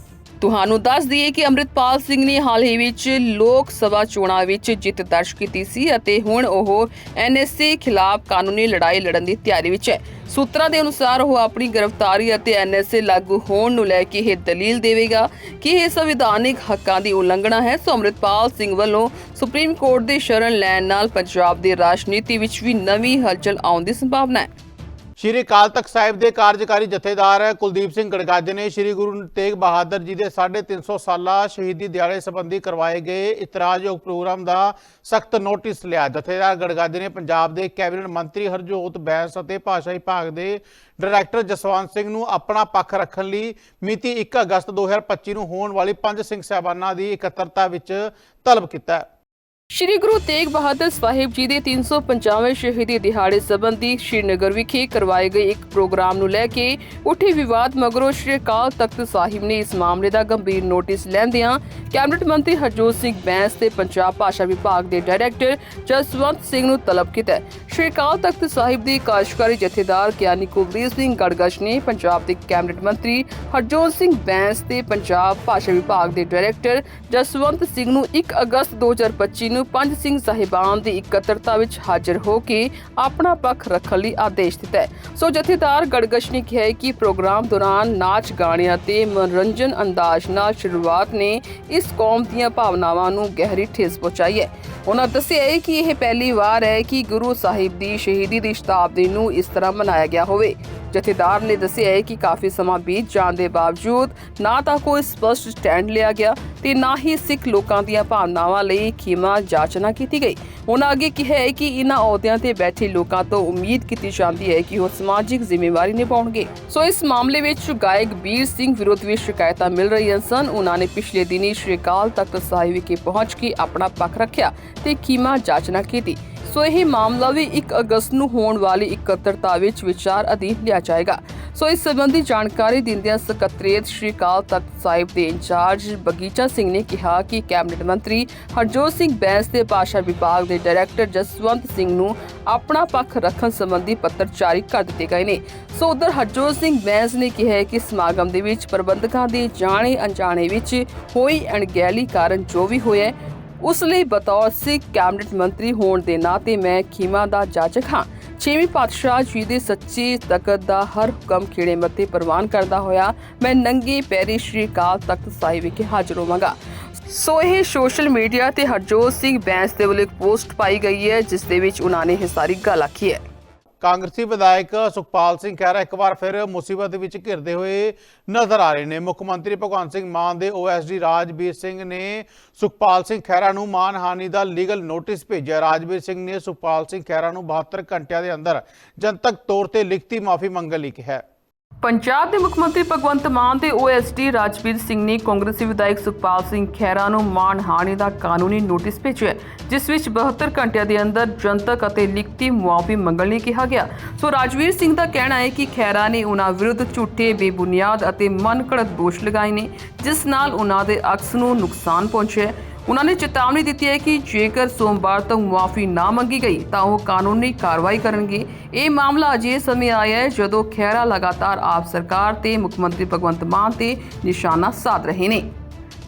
ਤੁਹਾਨੂੰ ਦੱਸ ਦਈਏ ਕਿ ਅੰਮ੍ਰਿਤਪਾਲ ਸਿੰਘ ਨੇ ਹਾਲ ਹੀ ਵਿੱਚ ਲੋਕ ਸਭਾ ਚੋਣਾਂ ਵਿੱਚ ਜਿੱਤ ਦਰਜ ਕੀਤੀ ਸੀ ਅਤੇ ਹੁਣ ਉਹ ਐਨਐਸਏ ਖਿਲਾਫ ਕਾਨੂੰਨੀ ਲੜਾਈ ਲੜਨ ਦੀ ਤਿਆਰੀ ਵਿੱਚ ਹੈ। ਸੂਤਰਾਂ ਦੇ ਅਨੁਸਾਰ ਉਹ ਆਪਣੀ ਗ੍ਰਿਫਤਾਰੀ ਅਤੇ ਐਨਐਸਏ ਲਾਗੂ ਹੋਣ ਨੂੰ ਲੈ ਕੇ ਇਹ ਦਲੀਲ ਦੇਵੇਗਾ ਕਿ ਇਹ ਸੰਵਿਧਾਨਿਕ ਹੱਕਾਂ ਦੀ ਉਲੰਘਣਾ ਹੈ। ਸੋ ਅੰਮ੍ਰਿਤਪਾਲ ਸਿੰਘ ਵੱਲੋਂ ਸੁਪਰੀਮ ਕੋਰਟ ਦੇ ਸ਼ਰਨ ਲੈਣ ਨਾਲ ਪੰਜਾਬ ਦੀ ਰਾਜਨੀਤੀ ਵਿੱਚ ਵੀ ਨਵੀਂ ਹਲਚਲ ਆਉਣ ਦੀ ਸੰਭਾਵਨਾ ਹੈ। ਸ਼੍ਰੀ ਅਕਾਲ ਤਖਤ ਸਾਹਿਬ ਦੇ ਕਾਰਜਕਾਰੀ ਜਥੇਦਾਰ ਕੁਲਦੀਪ ਸਿੰਘ ਗੜਗੱਜ ਨੇ ਸ਼੍ਰੀ ਗੁਰੂ ਤੇਗ ਬਹਾਦਰ ਜੀ ਦੇ 350 ਸਾਲਾ ਸ਼ਹੀਦੀ ਦਿਹਾੜੇ ਸੰਬੰਧੀ ਕਰਵਾਏ ਗਏ ਇਤਰਾਜ਼ਯੋਗ ਪ੍ਰੋਗਰਾਮ ਦਾ ਸਖਤ ਨੋਟਿਸ ਲਿਆ। ਜਥੇਦਾਰ ਗੜਗੱਜ ਨੇ ਪੰਜਾਬ ਦੇ ਕੈਬਨਿਟ ਮੰਤਰੀ ਹਰਜੋਤ ਬੈਂਸ ਅਤੇ ਭਾਸ਼ਾ ਵਿਭਾਗ ਦੇ ਡਾਇਰੈਕਟਰ ਜਸਵੰਤ ਸਿੰਘ ਨੂੰ ਆਪਣਾ ਪੱਖ ਰੱਖਣ ਲਈ ਮਿਤੀ 1 ਅਗਸਤ 2025 ਨੂੰ ਹੋਣ ਵਾਲੀ ਪੰਜ ਸਿੰਘ ਸਾਹਿਬਾਨਾਂ ਦੀ ਇਕੱਤਰਤਾ ਵਿੱਚ ਤਲਬ ਕੀਤਾ। ਹੈ ਸ਼੍ਰੀ ਗੁਰੂ ਤੇਗ ਬਹਾਦਰ ਸਾਹਿਬ ਜੀ ਦੇ 350ਵੇਂ ਸ਼ਹੀਦੀ ਦਿਹਾੜੇ ਸੰਬੰਧੀ ਸ਼੍ਰੀਨਗਰ ਵਿਖੇ ਕਰਵਾਏ ਗਏ ਇੱਕ ਪ੍ਰੋਗਰਾਮ ਨੂੰ ਲੈ ਕੇ ਉੱਠੇ ਵਿਵਾਦ ਮਗਰੋਂ ਸ਼੍ਰੀ ਅਕਾਲ ਤਖਤ ਸਾਹਿਬ ਨੇ ਇਸ ਮਾਮਲੇ ਦਾ ਗੰਭੀਰ ਨੋਟਿਸ ਲੈਂਦਿਆਂ ਕੈਬਨਿਟ ਮੰਤਰੀ ਹਰਜੋਤ ਸਿੰਘ ਬੈਂਸ ਤੇ ਪੰਜਾਬ ਭਾਸ਼ਾ ਵਿਭਾਗ ਦੇ ਡਾਇਰੈਕਟਰ ਜਸਵੰਤ ਸਿੰਘ ਨੂੰ ਤਲਬ ਕੀਤਾ ਸ਼੍ਰੀ ਅਕਾਲ ਤਖਤ ਸਾਹਿਬ ਦੇ ਕਾਰਜਕਾਰੀ ਜਥੇਦਾਰ ਗਿਆਨੀ ਕੁਲਦੀਪ ਸਿੰਘ ਗੜਗਸ਼ ਨੇ ਪੰਜਾਬ ਦੇ ਕੈਬਨਿਟ ਮੰਤਰੀ ਹਰਜੋਤ ਸਿੰਘ ਬੈਂਸ ਤੇ ਪੰਜਾਬ ਭਾਸ਼ਾ ਵਿਭਾਗ ਦੇ ਡਾਇਰੈਕਟਰ ਜਸਵੰਤ ਸਿੰਘ ਨੂੰ 1 ਅਗਸਤ 2025 ਨੂੰ ਪੰਜ ਸਿੰਘ ਸਾਹਿਬਾਨ ਦੀ ਇਕੱਤਰਤਾ ਵਿੱਚ ਹਾਜ਼ਰ ਹੋ ਕੇ ਆਪਣਾ ਪੱਖ ਰੱਖਣ ਲਈ ਆਦੇਸ਼ ਦਿੱਤਾ ਹੈ। ਸੋ ਜਥੇਦਾਰ ਗੜਗਸ਼ ਨੇ ਕਿਹਾ ਕਿ ਪ੍ਰੋਗਰਾਮ ਦੌਰਾਨ ਨਾਚ ਗਾਣਿਆਂ ਤੇ ਮਨੋਰੰਜਨ ਅੰਦਾਜ਼ ਨਾਲ ਸ਼ੁਰੂਆਤ ਨੇ ਇਸ ਕੌਮ ਦੀਆਂ ਭਾਵਨਾਵਾਂ ਨੂੰ ਗਹਿਰੀ ਠੇਸ ਪਹੁੰਚਾਈ ਹੈ। ਉਹਨਾਂ ਦੱਸਿਆ ਹੈ ਕਿ ਇਹ ਪਹਿਲੀ ਵਾਰ ਹੈ ਕਿ ਗੁਰੂ ਸਾਹਿਬ ਦੀ ਸ਼ਹੀਦੀ ਦੀ ਸ਼ਤਾਬਦੀ ਨੂੰ ਇਸ ਤਰ੍ਹਾਂ ਮਨਾਇਆ ਗਿਆ ਹੋਵੇ। ਜਥੇਦਾਰ ਨੇ ਦੱਸਿਆ ਹੈ ਕਿ ਕਾਫੀ ਸਮਾਂ ਬੀਤ ਜਾਣ ਦੇ ਬਾਵਜੂਦ ਨਾ ਤਾਂ ਕੋਈ ਸਪਸ਼ਟ ਸਟੈਂਡ ਲਿਆ ਗਿਆ ਤੇ ਨਾ ਹੀ ਸਿੱਖ ਲੋਕਾਂ ਦੀਆਂ ਭਾਵਨਾਵਾਂ ਲਈ ਖੀਮਾ ਜਾਚਨਾ ਕੀਤੀ ਗਈ। ਉਹਨਾਂ ਅੱਗੇ ਕਿਹਾ ਹੈ ਕਿ ਇਹਨਾਂ ਅਹੁਦਿਆਂ ਤੇ ਬੈਠੇ ਲੋਕਾਂ ਤੋਂ ਉਮੀਦ ਕੀਤੀ ਜਾਂਦੀ ਹੈ ਕਿ ਉਹ ਸਮਾਜਿਕ ਜ਼ਿੰਮੇਵਾਰੀ ਨਿਭਾਉਣਗੇ। ਸੋ ਇਸ ਮਾਮਲੇ ਵਿੱਚ ਗਾਇਕ ਵੀਰ ਸਿੰਘ ਵਿਰੁੱਧ ਵੀ ਸ਼ਿਕਾਇਤਾਂ ਮਿਲ ਰਹੀਆਂ ਸਨ। ਉਹਨਾਂ ਨੇ ਪਿਛਲੇ ਦਿਨੀ ਸ਼੍ਰੀ ਅਕਾਲ ਤਖਤ ਸਾਹਿਬ ਵਿਖੇ ਪਹੁੰਚ ਕੇ ਆਪਣਾ ਪੱਖ ਰੱਖਿਆ ਤੇ ਖੀਮਾ ਜਾਚਨਾ ਕੀਤੀ। ਸੋ ਇਹ ਮਾਮਲਾ ਵੀ 1 ਅਗਸਤ ਨੂੰ ਹੋਣ ਵਾਲੀ ਇਕੱਤਰਤਾ ਵਿੱਚ ਵਿਚਾਰ ਅਧੀਨ ਲਿਆ ਜਾਏਗਾ। ਸੋ ਇਸ ਸੰਬੰਧੀ ਜਾਣਕਾਰੀ ਦਿੰਦਿਆਂ ਸਕੱਤਰੇਤ ਸ਼੍ਰੀ ਅਕਾਲ ਤਖਤ ਸਾਹਿਬ ਦੇ ਇੰਚਾਰਜ ਬਗੀਚਾ ਸਿੰਘ ਨੇ ਕਿਹਾ ਕਿ ਕੈਬਨਿਟ ਮੰਤਰੀ ਹਰਜੋਤ ਸਿੰਘ ਬੈਂਸ ਦੇ ਭਾਸ਼ਾ ਵਿਭਾਗ ਦੇ ਡਾਇਰੈਕਟਰ ਜਸਵੰਤ ਸਿੰਘ ਨੂੰ ਆਪਣਾ ਪੱਖ ਰੱਖਣ ਸੰਬੰਧੀ ਪੱਤਰ ਜਾਰੀ ਕਰ ਦਿੱਤੇ ਗਏ ਨੇ। ਸੋ ਉਧਰ ਹਰਜੋਤ ਸਿੰਘ ਬੈਂਸ ਨੇ ਕਿਹਾ ਕਿ ਸਮਾਗਮ ਦੇ ਵਿੱਚ ਪ੍ਰਬੰਧਕਾਂ ਦੇ ਜਾਣੇ ਅਣਜਾਣੇ ਵਿੱਚ ਹੋਈ ਅਣਗਹਿਲੀ ਕਾਰਨ ਜੋ ਵੀ ਹੋਇਆ ਉਸ ਲਈ ਬਤੌਰ ਸਿੱਖ ਕੈਬਨਿਟ ਮੰਤਰੀ ਹੋਣ ਦੇ ਨਾਤੇ ਮੈਂ ਖੀਮਾ ਦਾ ਜਾਜਕ ਹਾਂ। ਛੇਵੀਂ ਪਾਤਸ਼ਾਹ ਜੀ ਦੇ ਸੱਚੇ ਤਖਤ ਦਾ ਹਰ ਹੁਕਮ ਖੇੜੇ ਮੱਥੇ ਪ੍ਰਵਾਨ ਕਰਦਾ ਹੋਇਆ ਮੈਂ ਨੰਗੇ ਪੈਰੀ ਸ਼੍ਰੀ ਅਕਾਲ ਤਖਤ ਸਾਹਿਬ ਵਿਖੇ ਹਾਜ਼ਰ ਹੋਵਾਂਗਾ। ਸੋ ਇਹ ਸੋਸ਼ਲ ਮੀਡੀਆ ਤੇ ਹਰਜੋਤ ਸਿੰਘ ਬੈਂਸ ਦੇ ਵੱਲੋਂ ਇੱਕ ਪੋਸਟ ਪਾਈ ਗਈ ਹੈ, ਜਿਸ ਦੇ ਵਿੱਚ ਉਹਨਾਂ ਨੇ ਇਹ ਸਾਰੀ ਗੱਲ ਆਖੀ ਹੈ। ਕਾਂਗਰਸੀ ਵਿਧਾਇਕ ਸੁਖਪਾਲ ਸਿੰਘ ਖਹਿਰਾ ਇੱਕ ਵਾਰ ਫਿਰ ਮੁਸੀਬਤ ਵਿੱਚ ਘਿਰਦੇ ਹੋਏ ਨਜ਼ਰ ਆ ਰਹੇ ਨੇ। ਮੁੱਖ ਮੰਤਰੀ ਭਗਵੰਤ ਸਿੰਘ ਮਾਨ ਦੇ ਓਐਸਡੀ ਰਾਜਵੀਰ ਸਿੰਘ ਨੇ ਸੁਖਪਾਲ ਸਿੰਘ ਖਹਿਰਾ ਨੂੰ ਮਾਨਹਾਨੀ ਦਾ ਲੀਗਲ ਨੋਟਿਸ ਭੇਜਿਆ। ਰਾਜਵੀਰ ਸਿੰਘ ਨੇ ਸੁਖਪਾਲ ਸਿੰਘ ਖਹਿਰਾ ਨੂੰ 72 ਘੰਟਿਆਂ ਦੇ ਅੰਦਰ ਜਨਤਕ ਤੌਰ ਤੇ ਲਿਖਤੀ ਮਾਫੀ ਮੰਗਣ ਲਈ ਕਿਹਾ ਹੈ। ਪੰਜਾਬ ਦੇ ਮੁੱਖ ਮੰਤਰੀ ਭਗਵੰਤ ਮਾਨ ਤੇ ਓਐਸਡੀ ਰਾਜਵੀਰ ਸਿੰਘ ਨੇ ਕਾਂਗਰਸੀ ਵਿਧਾਇਕ ਸੁਖਪਾਲ ਸਿੰਘ ਖਹਿਰਾ ਨੂੰ ਮਾਣਹਾਨੀ ਦਾ ਕਾਨੂੰਨੀ ਨੋਟਿਸ ਭੇਜਿਆ ਜਿਸ ਵਿੱਚ 72 ਘੰਟਿਆਂ ਦੇ ਅੰਦਰ ਜਨਤਕ ਅਤੇ ਲਿਖਤੀ ਮੁਆਫੀ ਮੰਗਣ ਲਈ ਕਿਹਾ ਗਿਆ। ਸੋ ਰਾਜਵੀਰ ਸਿੰਘ ਦਾ ਕਹਿਣਾ ਹੈ ਕਿ ਖਹਿਰਾ ਨੇ ਉਹਨਾਂ ਵਿਰੁੱਧ ਝੂਠੇ, ਬੇਬੁਨਿਆਦ ਅਤੇ ਮਨਘੜਤ ਦੋਸ਼ ਲਗਾਏ ਨੇ, ਜਿਸ ਨਾਲ ਉਹਨਾਂ ਦੇ ਅਕਸ ਨੂੰ ਨੁਕਸਾਨ ਪਹੁੰਚਿਆ ਉਹਨਾਂ ਨੇ ਚੇਤਾਵਨੀ ਦਿੱਤੀ ਹੈ ਕਿ ਜੇਕਰ ਸੋਮਵਾਰ ਤੱਕ ਮੁਆਫੀ ਨਾ ਮੰਗੀ ਗਈ, ਤਾਂ ਉਹ ਕਾਨੂੰਨੀ ਕਾਰਵਾਈ ਕਰਨਗੇ। ਇਹ ਮਾਮਲਾ ਅਜੇ ਸਮੇਂ ਆਇਆ ਹੈ ਜਦੋਂ ਖਹਿਰਾ ਲਗਾਤਾਰ ਆਪ ਸਰਕਾਰ ਤੇ ਮੁੱਖ ਮੰਤਰੀ ਭਗਵੰਤ ਮਾਨ ਤੇ ਨਿਸ਼ਾਨਾ ਸਾਧ ਰਹੇ ਨੇ।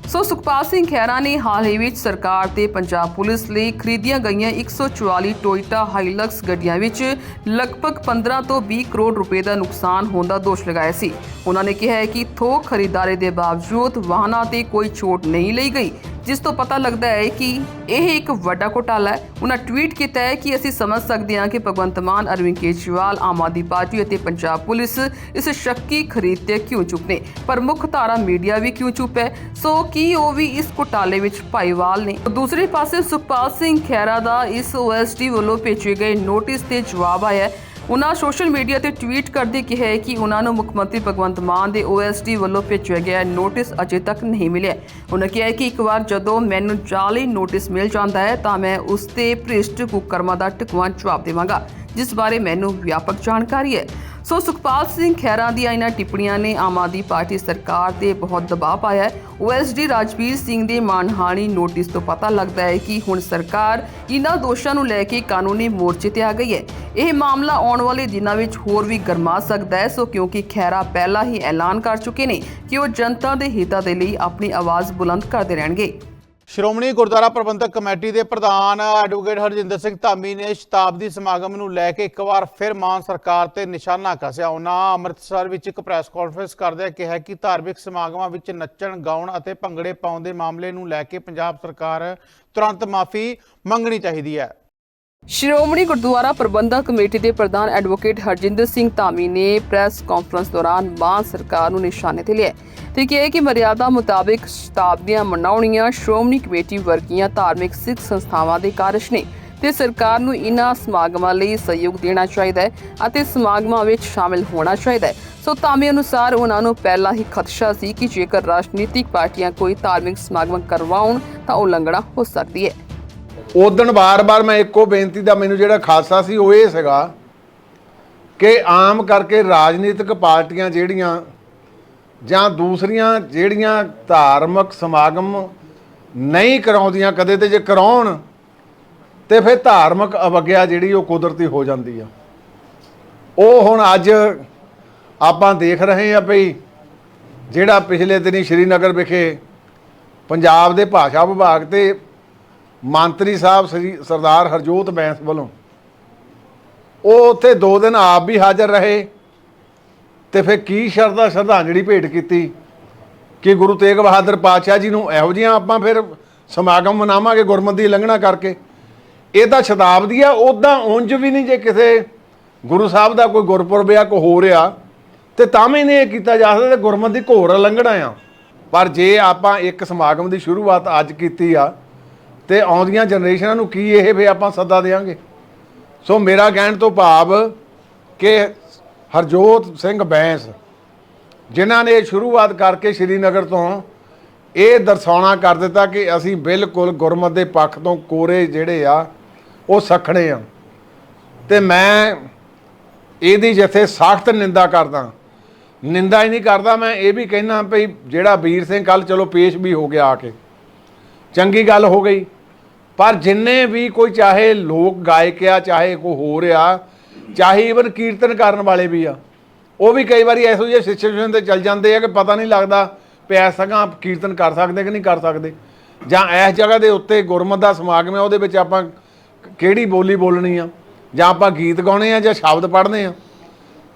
ਸੋ ਸੁਖਪਾਲ ਸਿੰਘ ਖਹਿਰਾ ਨੇ ਹਾਲ ਹੀ ਵਿੱਚ ਸਰਕਾਰ ਤੇ ਪੰਜਾਬ ਪੁਲਿਸ ਲਈ ਖਰੀਦੀਆਂ ਗਈਆਂ 144 ਟੋਇਟਾ ਹਾਈਲਕਸ ਗੱਡੀਆਂ ਵਿੱਚ ਲਗਭਗ 15 ਤੋਂ 20 ਕਰੋੜ ਰੁਪਏ ਦਾ ਨੁਕਸਾਨ ਹੋਣ ਦਾ ਦੋਸ਼ ਲਗਾਇਆ ਸੀ। ਉਹਨਾਂ ਨੇ ਕਿਹਾ ਹੈ ਕਿ ਥੋਕ ਖਰੀਦਾਰੀ ਦੇ ਬਾਵਜੂਦ ਵਾਹਨਾਂ ਤੇ ਕੋਈ ਛੋਟ ਨਹੀਂ ਲਈ ਗਈ। ਜਿਸ ਤੋਂ ਪਤਾ ਲੱਗਦਾ ਹੈ ਕਿ ਇਹ ਇੱਕ ਵੱਡਾ ਘੋਟਾਲਾ ਹੈ। ਉਹਨਾਂ ਟਵੀਟ ਕੀਤਾ ਹੈ ਕਿ ਅਸੀਂ ਸਮਝ ਸਕਦੇ ਹਾਂ ਕਿ ਭਗਵੰਤ ਮਾਨ, ਅਰਵਿੰਦ ਕੇਜਰੀਵਾਲ, ਆਮ ਆਦਮੀ ਪਾਰਟੀ ਅਤੇ ਪੰਜਾਬ ਪੁਲਿਸ ਇਸ ਸ਼ੱਕੀ ਖਰੀਦ ਤੇ ਕਿਉਂ ਚੁੱਪ ਨੇ? ਪਰ ਮੁੱਖ ਧਾਰਾ ਮੀਡੀਆ ਵੀ ਕਿਉਂ ਚੁੱਪ ਹੈ? ਸੋ ਕੀ ਉਹ ਵੀ ਇਸ ਘੁਟਾਲੇ ਵਿੱਚ ਭਾਈਵਾਲ ਨੇ? ਦੂਸਰੇ ਪਾਸੇ ਸੁਖਪਾਲ ਸਿੰਘ ਖਹਿਰਾ ਦਾ ਇਸ ਓਐਸਟੀ ਵੱਲੋਂ ਭੇਜੇ ਗਏ ਨੋਟਿਸ ਤੇ ਜਵਾਬ ਆਇਆ ਹੈ ਉਹਨਾਂ ਸੋਸ਼ਲ ਮੀਡੀਆ ਤੇ ਟਵੀਟ ਕਰਦੇ ਕਿਹਾ ਹੈ ਕਿ ਉਹਨਾਂ ਨੂੰ ਮੁੱਖ ਮੰਤਰੀ ਭਗਵੰਤ ਮਾਨ ਦੇ ਓਐਸਡੀ ਵੱਲੋਂ ਭੇਜਿਆ ਗਿਆ ਨੋਟਿਸ ਅਜੇ ਤੱਕ ਨਹੀਂ ਮਿਲਿਆ। ਉਹਨਾਂ ਕਿਹਾ ਕਿ ਇੱਕ ਵਾਰ ਜਦੋਂ ਮੈਨੂੰ ਜਾਲੀ ਨੋਟਿਸ ਮਿਲ ਜਾਂਦਾ ਹੈ ਤਾਂ ਮੈਂ ਉਸ ਤੇ ਭ੍ਰਿਸ਼ਟ ਕੁਕਰਮਾਂ ਦਾ ਟਿਕਵਾਂ ਜਵਾਬ ਦੇਵਾਂਗਾ, ਜਿਸ ਬਾਰੇ ਮੈਨੂੰ ਵਿਆਪਕ ਜਾਣਕਾਰੀ ਹੈ। ਸੋ ਸੁਖਪਾਲ ਸਿੰਘ ਖਹਿਰਾ ਦੀਆਂ ਇਹਨਾਂ ਟਿੱਪਣੀਆਂ ਨੇ ਆਮ ਆਦਮੀ ਪਾਰਟੀ ਸਰਕਾਰ ਤੇ ਬਹੁਤ ਦਬਾਅ ਪਾਇਆ ਹੈ। ਓਐਸਡੀ ਰਾਜਵੀਰ ਸਿੰਘ ਦੇ ਮਾਨਹਾਨੀ ਨੋਟਿਸ ਤੋਂ ਪਤਾ ਲੱਗਦਾ ਹੈ ਕਿ ਹੁਣ ਸਰਕਾਰ ਇਹਨਾਂ ਦੋਸ਼ਾਂ ਨੂੰ ਲੈ ਕੇ ਕਾਨੂੰਨੀ ਮੋਰਚੇ ਤੇ ਆ ਗਈ ਹੈ। ਇਹ ਮਾਮਲਾ ਆਉਣ ਵਾਲੇ ਦਿਨਾਂ ਵਿੱਚ ਹੋਰ ਵੀ ਗਰਮਾ ਸਕਦਾ ਹੈ, ਸੋ ਕਿਉਂਕਿ ਖਹਿਰਾ ਪਹਿਲਾਂ ਹੀ ਐਲਾਨ ਕਰ ਚੁੱਕੇ ਨੇ ਕਿ ਉਹ ਜਨਤਾ ਦੇ ਹਿੱਤਾਂ ਦੇ ਲਈ ਆਪਣੀ ਆਵਾਜ਼ ਬੁਲੰਦ ਕਰਦੇ ਰਹਿਣਗੇ। ਸ਼੍ਰੋਮਣੀ ਗੁਰਦੁਆਰਾ ਪ੍ਰਬੰਧਕ ਕਮੇਟੀ ਦੇ ਪ੍ਰਧਾਨ ਐਡਵੋਕੇਟ ਹਰਜਿੰਦਰ ਸਿੰਘ ਧਾਮੀ ਨੇ ਸ਼ਤਾਬਦੀ ਸਮਾਗਮ ਨੂੰ ਲੈ ਕੇ ਇੱਕ ਵਾਰ ਫਿਰ ਮਾਨ ਸਰਕਾਰ ਤੇ ਨਿਸ਼ਾਨਾ ਕਸਿਆ। ਉਹਨਾਂ ਅੰਮ੍ਰਿਤਸਰ ਵਿੱਚ ਇੱਕ ਪ੍ਰੈਸ ਕਾਨਫਰੰਸ ਕਰਦਿਆਂ ਕਿਹਾ ਕਿ ਧਾਰਮਿਕ ਸਮਾਗਮਾਂ ਵਿੱਚ ਨੱਚਣ, ਗਾਉਣ ਅਤੇ ਭੰਗੜੇ ਪਾਉਣ ਦੇ ਮਾਮਲੇ ਨੂੰ ਲੈ ਕੇ ਪੰਜਾਬ ਸਰਕਾਰ ਤੁਰੰਤ ਮਾਫੀ ਮੰਗਣੀ ਚਾਹੀਦੀ ਹੈ। ਸ਼੍ਰੋਮਣੀ ਗੁਰਦੁਆਰਾ ਪ੍ਰਬੰਧਕ ਕਮੇਟੀ ਦੇ ਪ੍ਰਧਾਨ ਐਡਵੋਕੇਟ ਹਰਜਿੰਦਰ ਸਿੰਘ ਧਾਮੀ ਨੇ ਪ੍ਰੈਸ ਕਾਨਫਰੰਸ ਦੌਰਾਨ ਮਾਨ ਸਰਕਾਰ ਨੂੰ ਨਿਸ਼ਾਨੇ ਤੇ ਲਿਆ ਤੇ ਕਿਹਾ ਕਿ ਮਰਿਆਦਾ ਮੁਤਾਬਿਕ ਸ਼ਤਾਬਦੀਆਂ ਮਨਾਉਣੀਆਂ ਸ਼੍ਰੋਮਣੀ ਕਮੇਟੀ ਵਰਗੀਆਂ ਧਾਰਮਿਕ ਸਿੱਖ ਸੰਸਥਾਵਾਂ ਦੇ ਕਾਰਜ ਨੇ ਤੇ ਸਰਕਾਰ ਨੂੰ ਇਨ੍ਹਾਂ ਸਮਾਗਮਾਂ ਲਈ ਸਹਿਯੋਗ ਦੇਣਾ ਚਾਹੀਦਾ ਹੈ ਅਤੇ ਸਮਾਗਮਾਂ ਵਿੱਚ ਸ਼ਾਮਿਲ ਹੋਣਾ ਚਾਹੀਦਾ ਹੈ। ਸੋ ਧਾਮੀ ਅਨੁਸਾਰ ਉਹਨਾਂ ਨੂੰ ਪਹਿਲਾਂ ਹੀ ਖਦਸ਼ਾ ਸੀ ਕਿ ਜੇਕਰ ਰਾਜਨੀਤਿਕ ਪਾਰਟੀਆਂ ਕੋਈ ਧਾਰਮਿਕ ਸਮਾਗਮ ਕਰਵਾਉਣ ਤਾਂ ਉਲੰਘਣਾ ਹੋ ਸਕਦੀ ਹੈ। ਉਦਣ ਵਾਰ ਵਾਰ ਮੈਂ ਇੱਕੋ ਬੇਨਤੀ ਦਾ ਮੈਨੂੰ ਜਿਹੜਾ ਖਾਸਾ ਸੀ ਉਹ ਇਹ ਸੀਗਾ ਕਿ ਆਮ ਕਰਕੇ ਰਾਜਨੀਤਿਕ ਪਾਰਟੀਆਂ ਜਿਹੜੀਆਂ ਜਾਂ ਦੂਸਰੀਆਂ ਜਿਹੜੀਆਂ ਧਾਰਮਿਕ ਸਮਾਗਮ ਨਹੀਂ ਕਰਾਉਂਦੀਆਂ, ਕਦੇ ਤੇ ਜੇ ਕਰਾਉਣ, ਤੇ ਫਿਰ ਧਾਰਮਿਕ ਅਵਗਿਆ ਜਿਹੜੀ ਉਹ ਕੁਦਰਤੀ ਹੋ ਜਾਂਦੀ ਆ। ਉਹ ਹੁਣ ਅੱਜ ਆਪਾਂ ਦੇਖ ਰਹੇ ਆ ਭਈ ਜਿਹੜਾ ਪਿਛਲੇ ਦਿਨੀ ਸ਼੍ਰੀਨਗਰ ਵਿਖੇ ਪੰਜਾਬ ਦੇ ਭਾਸ਼ਾ ਵਿਭਾਗ ਤੇ ਮੰਤਰੀ ਸਾਹਿਬ ਸ੍ਰੀ ਸਰਦਾਰ ਹਰਜੋਤ ਬੈਂਸ ਵੱਲੋਂ। ਉਹ ਉੱਥੇ 2 ਦਿਨ ਆਪ ਵੀ ਹਾਜ਼ਰ ਰਹੇ ਤੇ ਫਿਰ ਕੀ ਸ਼ਰਧਾ ਸ਼ਰਧਾਂਜਲੀ ਭੇਟ ਕੀਤੀ? ਕਿ ਗੁਰੂ ਤੇਗ ਬਹਾਦਰ ਪਾਤਸ਼ਾਹ ਜੀ ਨੂੰ ਇਹੋ ਜਿਹੀਆਂ ਆਪਾਂ ਫਿਰ ਸਮਾਗਮ ਮਨਾਵਾਂਗੇ ਗੁਰਮਤਿ ਦੀ ਲੰਘਣਾ ਕਰਕੇ? ਇਹ ਤਾਂ ਸ਼ਤਾਬਦੀ ਆ ਉਦਾਂ ਉਂਝ ਵੀ ਨਹੀਂ ਜੇ ਕਿਸੇ ਗੁਰੂ ਸਾਹਿਬ ਦਾ ਕੋਈ ਗੁਰਪੁਰਬ ਆ, ਕੋਈ ਹੋ ਰਿਹਾ ਤੇ ਤਾਂ ਵੀ ਨਹੀਂ ਇਹ ਕੀਤਾ ਜਾ ਸਕਦਾ ਤੇ ਗੁਰਮਤ ਦੀ ਘੋਰ ਲੰਘਣਾ ਆ। ਪਰ ਜੇ ਆਪਾਂ ਇੱਕ ਸਮਾਗਮ ਦੀ ਸ਼ੁਰੂਆਤ ਅੱਜ ਕੀਤੀ ਆ ਤੇ ਆਉਂਦੀਆਂ ਜਨਰੇਸ਼ਨਾਂ ਨੂੰ ਕੀ ਇਹ ਵੀ ਆਪਾਂ ਸੱਦਾ ਦੇਵਾਂਗੇ? ਸੋ ਮੇਰਾ ਕਹਿਣ ਤੋਂ ਭਾਵ ਕਿ ਹਰਜੋਤ ਸਿੰਘ ਬੈਂਸ, ਜਿਨ੍ਹਾਂ ਨੇ ਸ਼ੁਰੂਆਤ ਕਰਕੇ ਸ਼੍ਰੀਨਗਰ ਤੋਂ ਇਹ ਦਰਸਾਉਣਾ ਕਰ ਦਿੱਤਾ ਕਿ ਅਸੀਂ ਬਿਲਕੁਲ ਗੁਰਮਤ ਦੇ ਪੱਖ ਤੋਂ ਕੋਰੇ ਜਿਹੜੇ ਆ, ਉਹ ਸਖਣੇ ਆ। ਤੇ ਮੈਂ ਇਹਦੀ ਜਿੱਥੇ ਸਖਤ ਨਿੰਦਾ ਕਰਦਾ, ਨਿੰਦਾ ਹੀ ਨਹੀਂ ਕਰਦਾ, ਮੈਂ ਇਹ ਵੀ ਕਹਿਣਾ ਭਈ ਜਿਹੜਾ ਵੀਰ ਸਿੰਘ ਕੱਲ ਚਲੋ ਪੇਸ਼ ਵੀ ਹੋ ਗਿਆ ਆ ਕੇ। ਚੰਗੀ ਗੱਲ ਹੋ ਗਈ। ਪਰ ਜਿੰਨੇ ਵੀ ਕੋਈ ਚਾਹੇ ਲੋਕ ਗਾਇਕ ਆ, ਚਾਹੇ ਕੋਈ ਹੋਰ ਆ, ਚਾਹੇ ਇਵਨ ਕੀਰਤਨ ਕਰਨ ਵਾਲੇ ਵੀ ਆ, ਉਹ ਵੀ ਕਈ ਵਾਰੀ ਐਸੋ ਜਿਹੇ ਸਿਚੁਏਸ਼ਨ ਤੇ ਚੱਲ ਜਾਂਦੇ ਆ ਕਿ ਪਤਾ ਨਹੀਂ ਲੱਗਦਾ ਪਿਆ ਸਕਾਂ ਕੀਰਤਨ ਕਰ ਸਕਦੇ ਕਿ ਨਹੀਂ ਕਰ ਸਕਦੇ। ਜਾਂ ਇਸ ਜਗ੍ਹਾ ਦੇ ਉੱਤੇ ਗੁਰਮਤ ਦਾ ਸਮਾਗਮ ਹੈ ਉਹਦੇ ਵਿੱਚ ਆਪਾਂ ਕਿਹੜੀ ਬੋਲੀ ਬੋਲਣੀ ਆ, ਜਾਂ ਆਪਾਂ ਗੀਤ ਗਾਉਣੇ ਆ, ਜਾਂ ਸ਼ਬਦ ਪੜ੍ਹਨੇ ਆ।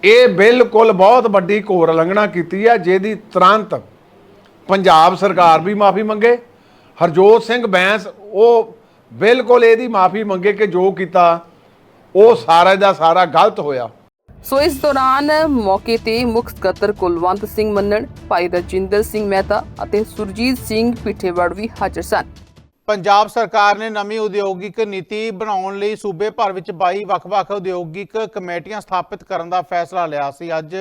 ਇਹ ਬਿਲਕੁਲ ਬਹੁਤ ਵੱਡੀ ਘੋਰ ਲੰਘਣਾ ਕੀਤੀ ਆ, ਜਿਹਦੀ ਤੁਰੰਤ ਪੰਜਾਬ ਸਰਕਾਰ ਵੀ ਮਾਫੀ ਮੰਗੇ। ਹਰਜੋਤ ਸਿੰਘ ਬੈਂਸ, ਉਹ ਬਿਲਕੁਲ ਇਹਦੀ ਮਾਫੀ ਮੰਗੇ ਕਿ ਜੋ ਕੀਤਾ, ਉਹ ਸਾਰਾ ਦਾ ਸਾਰਾ ਗਲਤ ਹੋਇਆ। ਸੋ ਇਸ ਦੌਰਾਨ ਮੌਕੇ ਤੇ ਮੁੱਖ ਸਕੱਤਰ ਕੁਲਵੰਤ ਸਿੰਘ ਮੰਨਣ, ਭਾਈ ਰਜਿੰਦਰ ਸਿੰਘ ਮਹਿਤਾ ਅਤੇ ਸੁਰਜੀਤ ਸਿੰਘ ਪਿੱਠੇਵੜ ਵੀ ਹਾਜ਼ਰ ਸਨ। ਪੰਜਾਬ ਸਰਕਾਰ ਨੇ ਨਵੀਂ ਉਦਯੋਗਿਕ ਨੀਤੀ ਬਣਾਉਣ ਲਈ ਸੂਬੇ ਭਰ ਵਿੱਚ 22 ਵੱਖ-ਵੱਖ ਉਦਯੋਗਿਕ ਕਮੇਟੀਆਂ ਸਥਾਪਿਤ ਕਰਨ ਦਾ ਫੈਸਲਾ ਲਿਆ ਸੀ। ਅੱਜ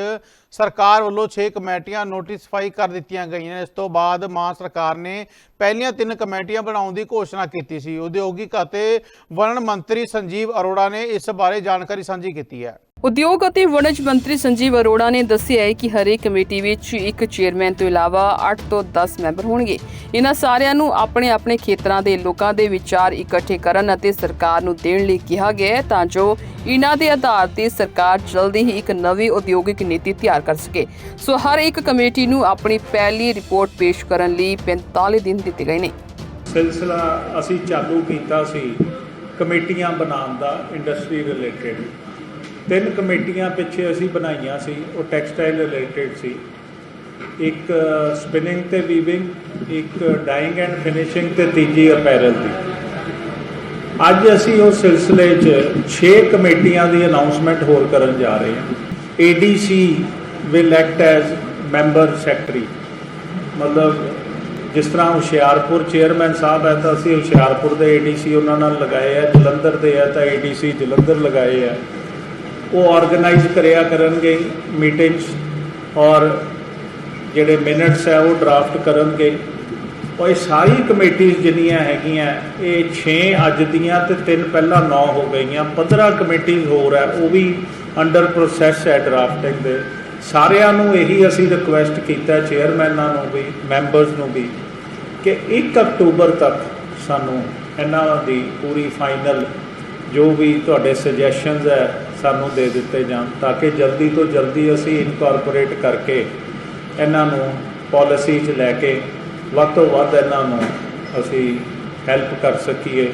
ਸਰਕਾਰ ਵੱਲੋਂ 6 ਕਮੇਟੀਆਂ ਨੋਟਿਸਫਾਈ ਕਰ ਦਿੱਤੀਆਂ ਗਈਆਂ ਇਸ ਤੋਂ ਬਾਅਦ ਮਾਨ ਸਰਕਾਰ ਨੇ ਪਹਿਲੀਆਂ ਤਿੰਨ ਕਮੇਟੀਆਂ ਬਣਾਉਣ ਦੀ ਘੋਸ਼ਣਾ ਕੀਤੀ ਸੀ। ਉਦਯੋਗਿਕ ਅਤੇ ਵਣਨ ਮੰਤਰੀ ਸੰਜੀਵ ਅਰੋੜਾ ਨੇ ਇਸ ਬਾਰੇ ਜਾਣਕਾਰੀ ਸਾਂਝੀ ਕੀਤੀ ਹੈ। ਉਦਯੋਗ ਅਤੇ ਵਣਜ ਮੰਤਰੀ ਸੰਜੀਵ ਅਰੋੜਾ ਨੇ ਦੱਸਿਆ ਹੈ ਕਿ ਹਰੇਕ ਕਮੇਟੀ ਵਿੱਚ ਇੱਕ ਚੇਅਰਮੈਨ ਤੋਂ ਇਲਾਵਾ 8 ਤੋਂ 10 ਮੈਂਬਰ ਹੋਣਗੇ। ਇਹਨਾਂ ਸਾਰਿਆਂ ਨੂੰ ਆਪਣੇ ਆਪਣੇ ਖੇਤਰਾਂ ਦੇ ਲੋਕਾਂ ਦੇ ਵਿਚਾਰ ਇਕੱਠੇ ਕਰਨ ਅਤੇ ਸਰਕਾਰ ਨੂੰ ਦੇਣ ਲਈ ਕਿਹਾ ਗਿਆ ਹੈ ਤਾਂ ਜੋ ਇਹਨਾਂ ਦੇ ਆਧਾਰ ਤੇ ਸਰਕਾਰ ਜਲਦੀ ਹੀ ਇੱਕ ਨਵੀਂ ਉਦਯੋਗਿਕ ਨੀਤੀ ਤਿਆਰ ਕਰ ਸਕੇ। ਸੋ ਹਰ ਇੱਕ ਕਮੇਟੀ ਨੂੰ ਆਪਣੀ ਪਹਿਲੀ ਰਿਪੋਰਟ ਪੇਸ਼ ਕਰਨ ਲਈ 45 ਦਿਨ ਦਿੱਤੇ ਗਏ ਨੇ। ਸਿਲਸਿਲਾ ਅਸੀਂ ਚਾਲੂ ਕੀਤਾ ਸੀ ਕਮੇਟੀਆਂ ਬਣਾਉਣ ਦਾ ਇੰਡਸਟਰੀ ਰਿਲੇਟਡ ਤਿੰਨ ਕਮੇਟੀਆਂ ਪਿੱਛੇ ਅਸੀਂ ਬਣਾਈਆਂ ਸੀ, ਉਹ ਟੈਕਸਟਾਈਲ ਰਿਲੇਟਡ ਸੀ। ਇੱਕ ਸਪਿਨਿੰਗ ਤੇ ਵੀਵਿੰਗ ਇੱਕ ਡਾਈਂਗ ਐਂਡ ਫਿਨਿਸ਼ਿੰਗ ਤੇ ਤੀਜੀ ਅਪੈਰਲ ਦੀ। ਅੱਜ ਅਸੀਂ ਉਸ ਸਿਲਸਿਲੇ 'ਚ 6 ਕਮੇਟੀਆਂ ਦੀ ਅਨਾਉਂਸਮੈਂਟ ਹੋਰ ਕਰਨ ਜਾ ਰਹੇ ਹਾਂ। ADC will act as member secretary ਮਤਲਬ, ਜਿਸ ਤਰ੍ਹਾਂ ਹੁਸ਼ਿਆਰਪੁਰ ਚੇਅਰਮੈਨ ਸਾਹਿਬ ਹੈ, ਤਾਂ ਅਸੀਂ ਹੁਸ਼ਿਆਰਪੁਰ ਦੇ ਏਡੀਸੀ ਉਹਨਾਂ ਨਾਲ ਲਗਾਏ ਆ, ਜਲੰਧਰ ਦੇ ਆ, ਤਾਂ ਏਡੀਸੀ ਜਲੰਧਰ ਲਗਾਏ ਆ। ਉਹ ਆਰਗੇਨਾਈਜ਼ ਕਰਿਆ ਕਰਨਗੇ ਮੀਟਿੰਗਸ ਔਰ ਜਿਹੜੇ ਮਿਨਟਸ ਹੈ ਉਹ ਡਰਾਫਟ ਕਰਨਗੇ। ਉਹ ਇਹ ਸਾਰੀ ਕਮੇਟੀ ਜਿੰਨੀਆਂ ਹੈਗੀਆਂ, ਇਹ 6 ਅੱਜ ਦੀਆਂ ਤੇ ਤਿੰਨ ਪਹਿਲਾਂ 9 ਹੋ ਗਈਆਂ। 15 ਕਮੇਟੀ ਹੋਰ ਹੈ, ਉਹ ਵੀ ਅੰਡਰ ਪ੍ਰੋਸੈਸ ਹੈ ਡਰਾਫਟਿੰਗ ਦੇ। ਸਾਰਿਆਂ ਨੂੰ ਇਹੀ ਅਸੀਂ ਰਿਕੁਐਸਟ ਕੀਤਾ ਚੇਅਰਮੈਨਾਂ ਨੂੰ ਵੀ ਮੈਂਬਰਸ ਨੂੰ ਵੀ, ਕਿ 1 ਅਕਤੂਬਰ ਤੱਕ ਸਾਨੂੰ ਇਹਨਾਂ ਦੀ ਪੂਰੀ ਫਾਈਨਲ ਜੋ ਵੀ ਤੁਹਾਡੇ ਸੁਜੈਸ਼ਨਸ ਹੈ ਸਾਨੂੰ ਦੇ ਦਿੱਤੇ ਜਾਣ ਤਾਂ ਕਿ ਜਲਦੀ ਤੋਂ ਜਲਦੀ ਅਸੀਂ ਇਨਕੋਰਪੋਰੇਟ ਕਰਕੇ ਇਹਨਾਂ ਨੂੰ ਪਾਲਿਸੀ 'ਚ ਲੈ ਕੇ ਵੱਧ ਤੋਂ ਵੱਧ ਇਹਨਾਂ ਨੂੰ ਅਸੀਂ ਹੈਲਪ ਕਰ ਸਕੀਏ।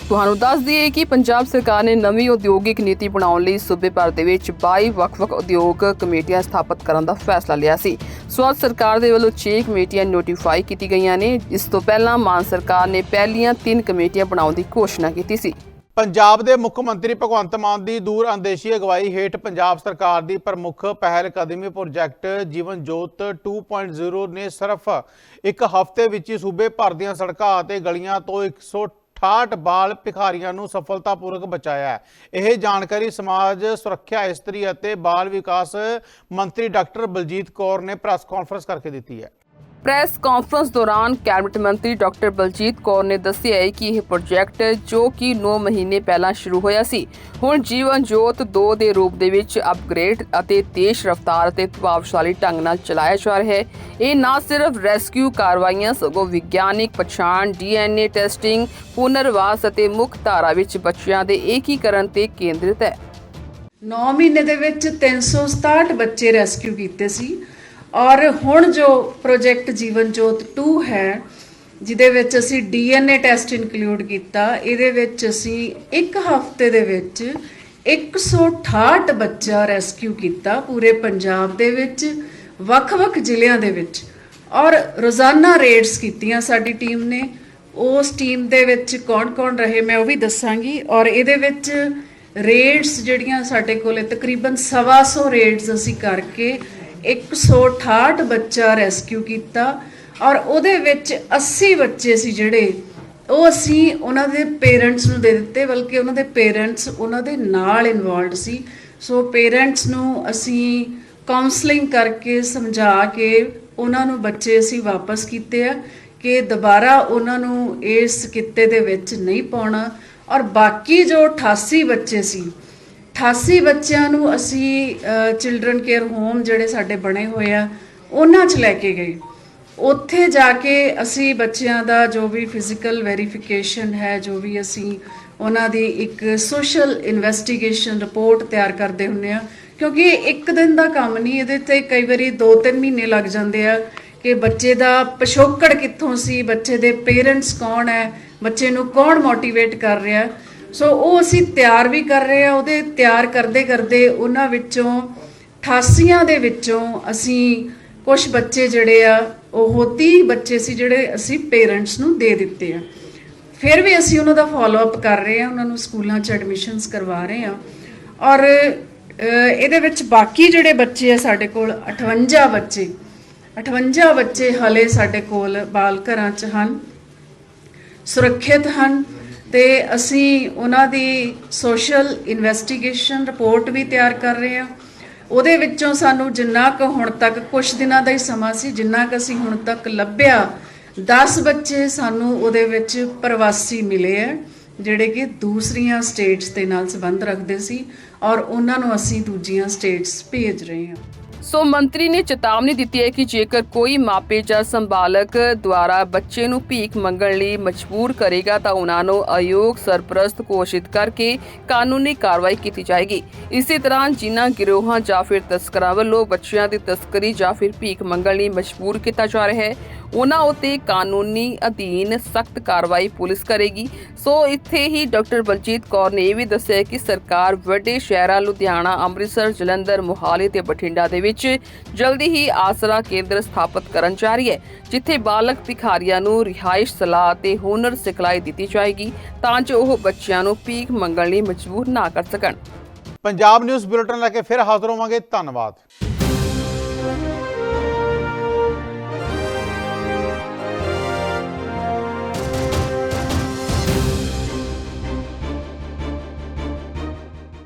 ਤੁਹਾਨੂੰ ਦੱਸ ਦਈਏ ਕਿ ਪੰਜਾਬ ਸਰਕਾਰ ਨੇ ਨਵੀਂ ਉਦਯੋਗਿਕ ਨੀਤੀ ਬਣਾਉਣ ਲਈ ਸੂਬੇ ਭਰ ਦੇ ਵਿੱਚ 22 ਵੱਖ-ਵੱਖ ਉਦਯੋਗ ਕਮੇਟੀਆਂ ਸਥਾਪਿਤ ਕਰਨ ਦਾ ਫੈਸਲਾ ਲਿਆ ਸੀ। ਸੋ ਸਰਕਾਰ ਦੇ ਵੱਲੋਂ 6 ਕਮੇਟੀਆਂ ਨੋਟੀਫਾਈ ਕੀਤੀ ਗਈਆਂ ਨੇ। ਇਸ ਤੋਂ ਪਹਿਲਾਂ ਮਾਨ ਸਰਕਾਰ ਨੇ ਪਹਿਲੀਆਂ 3 ਕਮੇਟੀਆਂ ਬਣਾਉਣ ਦੀ ਘੋਸ਼ਣਾ ਕੀਤੀ ਸੀ। ਪੰਜਾਬ ਦੇ ਮੁੱਖ ਮੰਤਰੀ ਭਗਵੰਤ ਮਾਨ ਦੀ ਦੂਰ ਅੰਦੇਸ਼ੀ ਅਗਵਾਈ ਹੇਠ ਪੰਜਾਬ ਸਰਕਾਰ ਦੀ ਪ੍ਰਮੁੱਖ ਪਹਿਲ ਕਦਮੀ ਪ੍ਰੋਜੈਕਟ ਜੀਵਨ ਜੋਤ 2.0 ਨੇ ਸਿਰਫ ਇੱਕ ਹਫ਼ਤੇ ਵਿੱਚ ਹੀ ਸੂਬੇ ਭਰ ਦੀਆਂ ਸੜਕਾਂ ਅਤੇ ਗਲੀਆਂ ਤੋਂ 168 ਬਾਲ ਭਿਖਾਰੀਆਂ ਨੂੰ ਸਫਲਤਾਪੂਰਵਕ ਬਚਾਇਆ ਹੈ। ਇਹ ਜਾਣਕਾਰੀ ਸਮਾਜ ਸੁਰੱਖਿਆ ਇਸਤਰੀ ਅਤੇ ਬਾਲ ਵਿਕਾਸ ਮੰਤਰੀ ਡਾਕਟਰ ਬਲਜੀਤ ਕੌਰ ਨੇ ਪ੍ਰੈਸ ਕਾਨਫਰੰਸ ਕਰਕੇ ਦਿੱਤੀ ਹੈ। ਪ੍ਰੈਸ ਕਾਨਫਰੰਸ ਦੌਰਾਨ ਕੈਬਨਿਟ ਮੰਤਰੀ ਡਾਕਟਰ ਬਲਜੀਤ ਕੌਰ ਨੇ ਦੱਸਿਆ ਹੈ ਕਿ ਇਹ ਪ੍ਰੋਜੈਕਟ ਜੋ ਕਿ 9 ਮਹੀਨੇ ਪਹਿਲਾਂ ਸ਼ੁਰੂ ਹੋਇਆ ਸੀ, ਹੁਣ ਜੀਵਨ ਜੋਤ 2 ਦੇ ਰੂਪ ਦੇ ਵਿੱਚ ਅਪਗ੍ਰੇਡ ਅਤੇ ਤੇਜ਼ ਰਫ਼ਤਾਰ ਅਤੇ ਪ੍ਰਭਾਵਸ਼ਾਲੀ ਢੰਗ ਨਾਲ ਚਲਾਇਆ ਜਾ ਰਿਹਾ ਹੈ। ਇਹ ਨਾ ਸਿਰਫ ਰੈਸਕਿਊ ਕਾਰਵਾਈਆਂ ਸਗੋਂ ਵਿਗਿਆਨਿਕ ਪਛਾਣ ਡੀਐਨਏ ਟੈਸਟਿੰਗ ਪੁਨਰਵਾਸ ਅਤੇ ਮੁੱਖ ਧਾਰਾ ਵਿੱਚ ਬੱਚਿਆਂ ਦੇ ਏਕੀਕਰਨ ਤੇ ਕੇਂਦਰਿਤ ਹੈ। 9 ਮਹੀਨੇ ਦੇ ਵਿੱਚ 367 ਬੱਚੇ ਰੈਸਕਿਊ ਕੀਤੇ ਸੀ। ਔਰ ਹੁਣ ਜੋ ਪ੍ਰੋਜੈਕਟ ਜੀਵਨ ਜੋਤ 2 ਹੈ, ਜਿਹਦੇ ਵਿੱਚ ਅਸੀਂ ਡੀਐਨਏ ਟੈਸਟ ਇਨਕਲੂਡ ਕੀਤਾ, ਇਹਦੇ ਵਿੱਚ ਅਸੀਂ ਇੱਕ ਹਫ਼ਤੇ ਦੇ ਵਿੱਚ 168 ਬੱਚਾ ਰੈਸਕਿਊ ਕੀਤਾ ਪੂਰੇ ਪੰਜਾਬ ਦੇ ਵਿੱਚ, ਵੱਖ-ਵੱਖ ਜ਼ਿਲ੍ਹਿਆਂ ਦੇ ਵਿੱਚ। ਔਰ ਰੋਜ਼ਾਨਾ ਰੇਡਸ ਕੀਤੀਆਂ ਸਾਡੀ ਟੀਮ ਨੇ। ਉਸ ਟੀਮ ਦੇ ਵਿੱਚ ਕੌਣ-ਕੌਣ ਰਹੇ, ਮੈਂ ਉਹ ਵੀ ਦੱਸਾਂਗੀ। ਔਰ ਇਹਦੇ ਵਿੱਚ ਰੇਡਸ ਜਿਹੜੀਆਂ ਸਾਡੇ ਕੋਲੇ ਤਕਰੀਬਨ 125 ਰੇਡਸ ਅਸੀਂ ਕਰਕੇ 168 ਬੱਚਾ ਰੈਸਕਿਊ ਕੀਤਾ ਔਰ ਉਹਦੇ ਵਿੱਚ 80 ਬੱਚੇ ਸੀ ਜਿਹੜੇ, ਉਹ ਅਸੀਂ ਉਹਨਾਂ ਦੇ ਪੇਰੈਂਟਸ ਨੂੰ ਦੇ ਦਿੱਤੇ, ਬਲਕਿ ਉਹਨਾਂ ਦੇ ਪੇਰੈਂਟਸ ਉਹਨਾਂ ਦੇ ਨਾਲ ਇਨਵੋਲਡ ਸੀ। ਸੋ ਪੇਰੈਂਟਸ ਨੂੰ ਅਸੀਂ ਕਾਉਂਸਲਿੰਗ ਕਰਕੇ ਸਮਝਾ ਕੇ ਉਹਨਾਂ ਨੂੰ ਬੱਚੇ ਅਸੀਂ ਵਾਪਸ ਕੀਤੇ ਆ ਕਿ ਦੁਬਾਰਾ ਉਹਨਾਂ ਨੂੰ ਇਸ ਕਿੱਤੇ ਦੇ ਵਿੱਚ ਨਹੀਂ ਪਾਉਣਾ। ਔਰ ਬਾਕੀ ਜੋ 88 ਬੱਚੇ ਸੀ 88 ਬੱਚਿਆਂ ਨੂੰ ਅਸੀਂ ਚਿਲਡਰਨ ਕੇਅਰ ਹੋਮ ਜਿਹੜੇ ਸਾਡੇ ਬਣੇ ਹੋਏ ਆ, ਉਹਨਾਂ 'ਚ ਲੈ ਕੇ ਗਏ। ਉੱਥੇ ਜਾ ਕੇ ਅਸੀਂ ਬੱਚਿਆਂ ਦਾ ਜੋ ਵੀ ਫਿਜ਼ੀਕਲ ਵੈਰੀਫਿਕੇਸ਼ਨ ਹੈ, ਜੋ ਵੀ ਅਸੀਂ ਉਹਨਾਂ ਦੀ ਇੱਕ ਸੋਸ਼ਲ ਇਨਵੈਸਟੀਗੇਸ਼ਨ ਰਿਪੋਰਟ ਤਿਆਰ ਕਰਦੇ ਹੁੰਨੇ ਆ, ਕਿਉਂਕਿ ਇੱਕ ਦਿਨ ਦਾ ਕੰਮ ਨਹੀਂ, ਇਹਦੇ ਤੇ ਕਈ ਵਾਰੀ 2-3 ਮਹੀਨੇ ਲੱਗ ਜਾਂਦੇ ਆ ਕਿ ਬੱਚੇ ਦਾ ਪਿਛੋਕੜ ਕਿੱਥੋਂ ਸੀ, ਬੱਚੇ ਦੇ ਪੇਰੈਂਟਸ ਕੌਣ ਹੈ, ਬੱਚੇ ਨੂੰ ਕੌਣ ਮੋਟੀਵੇਟ ਕਰ ਰਿਹਾ ਸੋ ਉਹ ਅਸੀਂ ਤਿਆਰ ਵੀ ਕਰ ਰਹੇ ਆ ਉਹਦੇ ਤਿਆਰ ਕਰਦੇ ਕਰਦੇ ਉਹਨਾਂ ਵਿੱਚੋਂ 88 ਦੇ ਵਿੱਚੋਂ ਅਸੀਂ ਕੁਝ ਬੱਚੇ ਜਿਹੜੇ ਆ, ਉਹ 30 ਬੱਚੇ ਸੀ ਜਿਹੜੇ ਅਸੀਂ ਪੇਰੈਂਟਸ ਨੂੰ ਦੇ ਦਿੱਤੇ ਆ। ਫਿਰ ਵੀ ਅਸੀਂ ਉਹਨਾਂ ਦਾ ਫਾਲੋ ਅਪ ਕਰ ਰਹੇ ਆ ਉਹਨਾਂ ਨੂੰ ਸਕੂਲਾਂ 'ਚ ਐਡਮਿਸ਼ਨਸ ਕਰਵਾ ਰਹੇ ਆ ਔਰ ਇਹਦੇ ਵਿੱਚ ਬਾਕੀ ਜਿਹੜੇ ਬੱਚੇ ਆ ਸਾਡੇ ਕੋਲ 58 ਬੱਚੇ 58 ਬੱਚੇ ਹਲੇ ਸਾਡੇ ਕੋਲ ਬਾਲ ਘਰਾਂ 'ਚ ਹਨ, ਸੁਰੱਖਿਅਤ ਹਨ। ਤੇ ਅਸੀਂ ਉਹਨਾਂ ਦੀ ਸੋਸ਼ਲ ਇਨਵੈਸਟੀਗੇਸ਼ਨ ਰਿਪੋਰਟ ਵੀ ਤਿਆਰ ਕਰ ਰਹੇ ਹਾਂ। ਉਹਦੇ ਵਿੱਚੋਂ ਸਾਨੂੰ ਜਿੰਨਾ ਕੁ ਹੁਣ ਤੱਕ ਕੁਝ ਦਿਨਾਂ ਦਾ ਹੀ ਸਮਾਂ ਸੀ, ਜਿੰਨਾ ਕੁ ਅਸੀਂ ਹੁਣ ਤੱਕ ਲੱਭਿਆ 10 ਬੱਚੇ ਸਾਨੂੰ ਉਹਦੇ ਵਿੱਚ ਪ੍ਰਵਾਸੀ ਮਿਲੇ ਆ ਜਿਹੜੇ ਕਿ ਦੂਸਰੀਆਂ ਸਟੇਟਸ ਦੇ ਨਾਲ ਸੰਬੰਧ ਰੱਖਦੇ ਸੀ ਔਰ ਉਹਨਾਂ ਨੂੰ ਅਸੀਂ ਦੂਜੀਆਂ ਸਟੇਟਸ ਭੇਜ ਰਹੇ ਹਾਂ। ਸੋ ਮੰਤਰੀ ਨੇ ਚੇਤਾਵਨੀ ਦਿੱਤੀ ਹੈ ਕਿ ਜੇਕਰ ਕੋਈ ਮਾਪੇ ਜਾਂ ਸੰਭਾਲਕ ਦੁਆਰਾ ਬੱਚੇ ਨੂੰ ਭੀਖ ਮੰਗਣ ਲਈ ਮਜਬੂਰ ਕਰੇਗਾ ਤਾਂ ਉਹਨਾਂ ਨੂੰ ਅਯੋਗ ਸਰਪ੍ਰਸਤ ਘੋਸ਼ਿਤ ਕਰਕੇ ਕਾਨੂੰਨੀ ਕਾਰਵਾਈ ਕੀਤੀ ਜਾਏਗੀ। ਇਸੇ ਤਰ੍ਹਾਂ ਜਿਨ੍ਹਾਂ ਗਿਰੋਹਾਂ ਜਾਂ ਫਿਰ ਤਸਕਰਾਂ ਵੱਲੋਂ ਬੱਚਿਆਂ ਦੀ ਤਸਕਰੀ ਜਾਂ ਫਿਰ ਭੀਖ ਮੰਗਣ ਲਈ ਮਜਬੂਰ ਕੀਤਾ ਜਾ ਰਿਹਾ ਹੈ ਉਹਨਾਂ ਉਤੇ ਕਾਨੂੰਨੀ ਅਧੀਨ ਸਖਤ ਕਾਰਵਾਈ ਪੁਲਿਸ ਕਰੇਗੀ। ਸੋ ਇੱਥੇ ਹੀ ਡਾਕਟਰ ਬਲਜੀਤ ਕੌਰ ਨੇ ਇਹ ਵੀ ਦੱਸਿਆ ਕਿ ਸਰਕਾਰ ਵੱਡੇ ਸ਼ਹਿਰਾਂ ਲੁਧਿਆਣਾ, ਅੰਮ੍ਰਿਤਸਰ, ਜਲੰਧਰ, ਮੋਹਾਲੀ ਤੇ ਬਠਿੰਡਾ ਦੇ ਵਿੱਚ ਜਲਦੀ ਹੀ ਆਸਰਾ ਕੇਂਦਰ ਸਥਾਪਿਤ ਕਰਨ ਜਾ ਰਹੀ ਹੈ, ਜਿੱਥੇ ਬਾਲਕ ਭਿਖਾਰੀਆਂ ਨੂੰ ਰਿਹਾਇਸ਼ ਸਲਾਹ ਤੇ ਹੁਨਰ ਸਿਖਲਾਈ ਦਿੱਤੀ ਜਾਏਗੀ ਤਾਂ ਜੋ ਉਹ ਬੱਚਿਆਂ ਨੂੰ ਭੀਖ ਮੰਗਣ ਲਈ ਮਜਬੂਰ ਨਾ ਕਰ ਸਕਣ। ਪੰਜਾਬ ਨਿਊਜ਼ ਬੁਲੇਟਿਨ ਲੈ ਕੇ ਫਿਰ ਹਾਜ਼ਰ ਹੋਵਾਂਗੇ। ਧੰਨਵਾਦ।